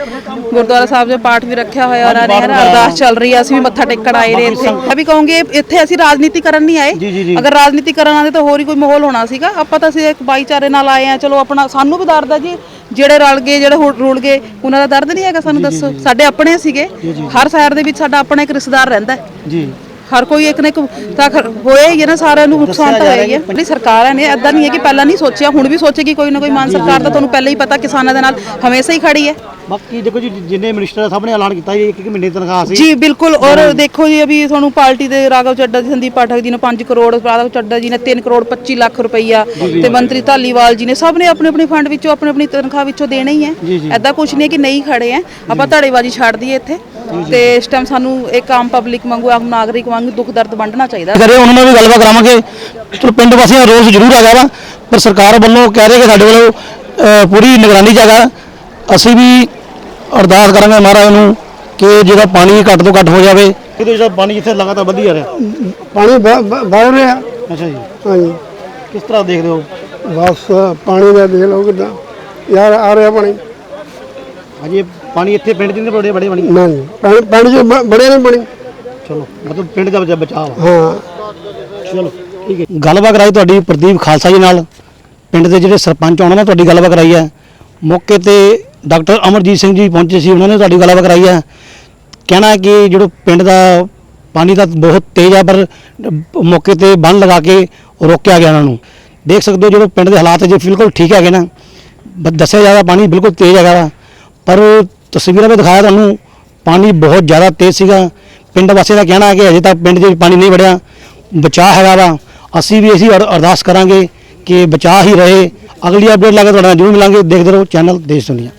ਗੁਰਦੁਆਰਾ ਸਾਹਿਬ ਦੇ ਪਾਠ ਵੀ ਰੱਖਿਆ ਹੋਇਆ ਉਹਨਾਂ ਨੇ ਹੈ ਨਾ ਅਰਦਾਸ ਚੱਲ ਰਹੀ ਹੈ ਅਸੀਂ ਵੀ ਮੱਥਾ ਟੇਕਣ ਆਏ ਨੇ ਇੱਥੇ। ਮੈਂ ਵੀ ਕਹੂੰਗੀ ਇੱਥੇ ਅਸੀਂ ਰਾਜਨੀਤੀ ਕਰਨ ਨਹੀਂ ਆਏ। ਅਗਰ ਰਾਜਨੀਤੀ ਕਰਨ ਆਉਂਦੇ ਤਾਂ ਹੋਰ ਹੀ ਕੋਈ ਮਾਹੌਲ ਹੋਣਾ ਸੀਗਾ। ਆਪਾਂ ਤਾਂ ਅਸੀਂ ਇੱਕ ਭਾਈਚਾਰੇ ਨਾਲ ਆਏ ਆ ਚਲੋ ਆਪਣਾ ਸਾਨੂੰ ਵੀ ਦਰਦ ਹੈ ਜੀ। ਜਿਹੜੇ ਰਲ ਗਏ ਜਿਹੜੇ ਹੁ- ਰੁਲ ਗਏ ਉਹਨਾਂ ਦਾ ਦਰਦ ਨਹੀਂ ਹੈਗਾ ਸਾਨੂੰ ਦੱਸੋ। ਸਾਡੇ ਆਪਣੇ ਸੀਗੇ। ਹਰ ਸ਼ਹਿਰ ਦੇ ਵਿੱਚ ਸਾਡਾ ਆਪਣਾ ਇੱਕ ਰਿਸ਼ਤੇਦਾਰ ਰਹਿੰਦਾ ਹੈ। ਜੀ। ਹਰ ਕੋਈ ਇੱਕ ਨਾ ਇੱਕ ਤਾਂ ਖਰ- ਹੋਇਆ ਹੀ ਹੈ ਨਾ ਸਾਰਿਆਂ ਨੂੰ ਨੁਕਸਾਨ ਤਾਂ ਹੋਇਆ ਹੀ ਹੈ। ਜਿਹੜੀ ਸਰਕਾਰਾਂ ਨੇ ਐਦਾਂ ਨਹੀਂ ਹੈ ਕਿ ਪਹਿਲਾਂ ਨਹੀਂ ਸੋਚਿਆ ਹੁਣ ਵੀ ਸੋਚੇਗੀ ਕੋਈ ਨਾ ਕੋਈ ਮਾਨ ਸਰਕਾਰ ਤਾਂ ਤੁਹਾਨੂੰ ਪਹਿਲਾਂ ਹੀ ਪਤਾ ਕਿਸਾਨਾਂ ਦੇ ਨਾਲ ਹਮੇਸ਼ਾ ਹੀ ਖੜੀ ਹੈ। ਬਾਕੀ ਦੇਖੋ ਜੀ ਜਿੰਨੇ ਮਿਨਿਸਟਰ ਸਭ ਨੇ ਐਲਾਨ ਕੀਤਾ ਜੀ ਇੱਕ ਇੱਕ ਮਹੀਨੇ ਦੀ ਤਨਖਾਹ ਸੀ। ਜੀ ਬਿਲਕੁਲ ਔਰ ਦੇਖੋ ਜੀ ਅਭੀ ਤੁਹਾਨੂੰ ਪਾਰਟੀ ਦੇ ਰਾਘਵ ਚੱਡਾ ਜੀ ਸੰਦੀਪ ਪਾਠਕ ਜੀ ਨੇ 5 ਕਰੋੜ ਰਾਘਵ ਚੱਡਾ ਜੀ ਨੇ 3 ਕਰੋੜ 25 ਲੱਖ ਰੁਪਈਆ ਤੇ ਮੰਤਰੀ ਧਾਲੀਵਾਲ ਜੀ ਨੇ ਸਭ ਨੇ ਆਪਣੇ ਆਪਣੇ ਫੰਡ ਵਿੱਚੋਂ ਆਪਣੇ ਆਪਣੀ ਤਨਖਾਹ ਵਿੱਚੋਂ ਦੇਣਾ ਹੀ ਹੈ। ਐਦਾਂ ਕੁਝ ਨਹੀਂ ਕਿ ਨਹੀਂ ਖੜੇ ਹੈ। ਆਪਾਂ ਧੜੇਬਾਜ਼ੀ ਛੱਡ ਦਈਏ ਇੱਥੇ ਤੇ ਇਸ ਟਾਈਮ ਸਾਨੂੰ ਇੱਕ ਆਮ ਪਬਲਿਕ ਵਾਂਗੂ ਆਮ ਨਾਗਰਿਕ ਵਾਂਗੂ ਦੁੱਖ ਦਰਦ ਵੰਡਣਾ ਚਾਹੀਦਾ। ਕਰੇ ਉਹਨਾਂ ਨਾਲ ਵੀ ਗੱਲਬਾਤ ਕਰਾਵਾਂਗੇ। ਚਲੋ ਪਿੰਡ ਵਾਸੀਆਂ ਰੋਸ ਜ਼ਰੂਰ ਹੈਗਾ ਵਾ ਪਰ ਸਰਕਾਰ ਵੱਲੋਂ ਕਹਿ ਰਹੇ ਕਿ ਸਾਡੇ ਵੱਲੋਂ ਪੂਰੀ ਨਿਗਰਾਨੀ ਹੈਗਾ ਅਸੀਂ ਵੀ ਅਰਦਾਸ ਕਰਾਂਗੇ ਮਹਾਰਾਜ ਨੂੰ ਕਿ ਜਿਹੜਾ ਪਾਣੀ ਘੱਟ ਤੋਂ ਘੱਟ ਹੋ ਜਾਵੇ। ਕਿਤੇ ਜਿਹੜਾ ਪਾਣੀ ਜਿੱਥੇ ਲਗਾਤਾਰ ਵਧੀ ਜਾ ਰਿਹਾ। ਪਾਣੀ ਵਧ ਰਿਹਾ। ਅੱਛਾ ਜੀ। ਹਾਂਜੀ। ਕਿਸ ਤਰ੍ਹਾਂ ਦੇਖਦੇ ਹੋ? ਬਸ ਪਾਣੀ ਦਾ ਦੇਖ ਲਓ ਕਿਦਾਂ। ਯਾਰ ਆ ਰਿਹਾ ਪਾਣੀ। ਅਜੇ ਪਾਣੀ ਇੱਥੇ ਪਿੰਡ ਨਹੀਂ ਬੜੇ ਬੜੇ ਪਾਣੀ ਨਹੀਂ ਪਾਣੀ ਪਾਣੀ ਚ ਬੜਿਆ ਨਹੀਂ ਪਾਣੀ ਚਲੋ ਮਤਲਬ ਪਿੰਡ ਦਾ ਬਚਾ ਬਚਾਅ ਹਾਂ। ਚਲੋ ਠੀਕ ਹੈ ਗੱਲਬਾਤ ਕਰਾਈ ਤੁਹਾਡੀ ਪ੍ਰਦੀਪ ਖਾਲਸਾ ਜੀ ਨਾਲ। ਪਿੰਡ ਦੇ ਜਿਹੜੇ ਸਰਪੰਚ ਉਹਨਾਂ ਨਾਲ ਤੁਹਾਡੀ ਗੱਲਬਾਤ ਕਰਾਈ ਹੈ। ਮੌਕੇ ਤੇ ਡਾਕਟਰ ਅਮਰਜੀਤ ਸਿੰਘ ਜੀ ਪਹੁੰਚੇ ਸੀ, ਉਹਨਾਂ ਨੇ ਤੁਹਾਡੀ ਗੱਲਬਾਤ ਕਰਾਈ ਹੈ ਕਹਿਣਾ ਹੈ ਕਿ ਜਿਹੜਾ ਪਿੰਡ ਦਾ ਪਾਣੀ ਤਾਂ ਬਹੁਤ ਤੇਜ਼ ਆ, ਪਰ ਮੌਕੇ ਤੇ ਬੰਨ ਲਗਾ ਕੇ ਰੋਕਿਆ ਗਿਆ ਉਹਨਾਂ ਨੂੰ। ਦੇਖ ਸਕਦੇ ਹੋ, ਜਿਹੜਾ ਪਿੰਡ ਦੇ ਹਾਲਾਤ ਜੇ ਬਿਲਕੁਲ ਠੀਕ ਹੈਗੇ ਨਾ, ਬ- ਦੱਸਿਆ ਜਾਂਦਾ ਪਾਣੀ ਬਿਲਕੁਲ ਤੇਜ਼ ਹੈਗਾ ਵਾ। ਪਰ ਤਸਵੀਰਾਂ ਵਿੱਚ ਦਿਖਾਇਆ ਤੁਹਾਨੂੰ, ਪਾਣੀ ਬਹੁਤ ਜ਼ਿਆਦਾ ਤੇਜ਼ ਸੀਗਾ। ਪਿੰਡ ਵਾਸੀਆਂ ਦਾ ਕਹਿਣਾ ਹੈ ਕਿ ਅਜੇ ਤੱਕ ਪਿੰਡ 'ਚ ਪਾਣੀ ਨਹੀਂ ਵੜਿਆ। ਬਚਾਅ ਹੈਗਾ ਵਾ। ਅਸੀਂ ਵੀ ਅਸੀਂ ਅਰਦਾਸ ਕਰਾਂਗੇ ਕਿ ਬਚਾਅ ਹੀ ਰਹੇ। ਅਗਲੀ ਅਪਡੇਟ ਲਾ ਕੇ ਤੁਹਾਡੇ ਨਾਲ ਜ਼ਰੂਰ ਮਿਲਾਂਗੇ। ਦੇਖਦੇ ਰਹੋ ਚੈਨਲ ਦੇਸ਼ ਦੁਨੀਆ।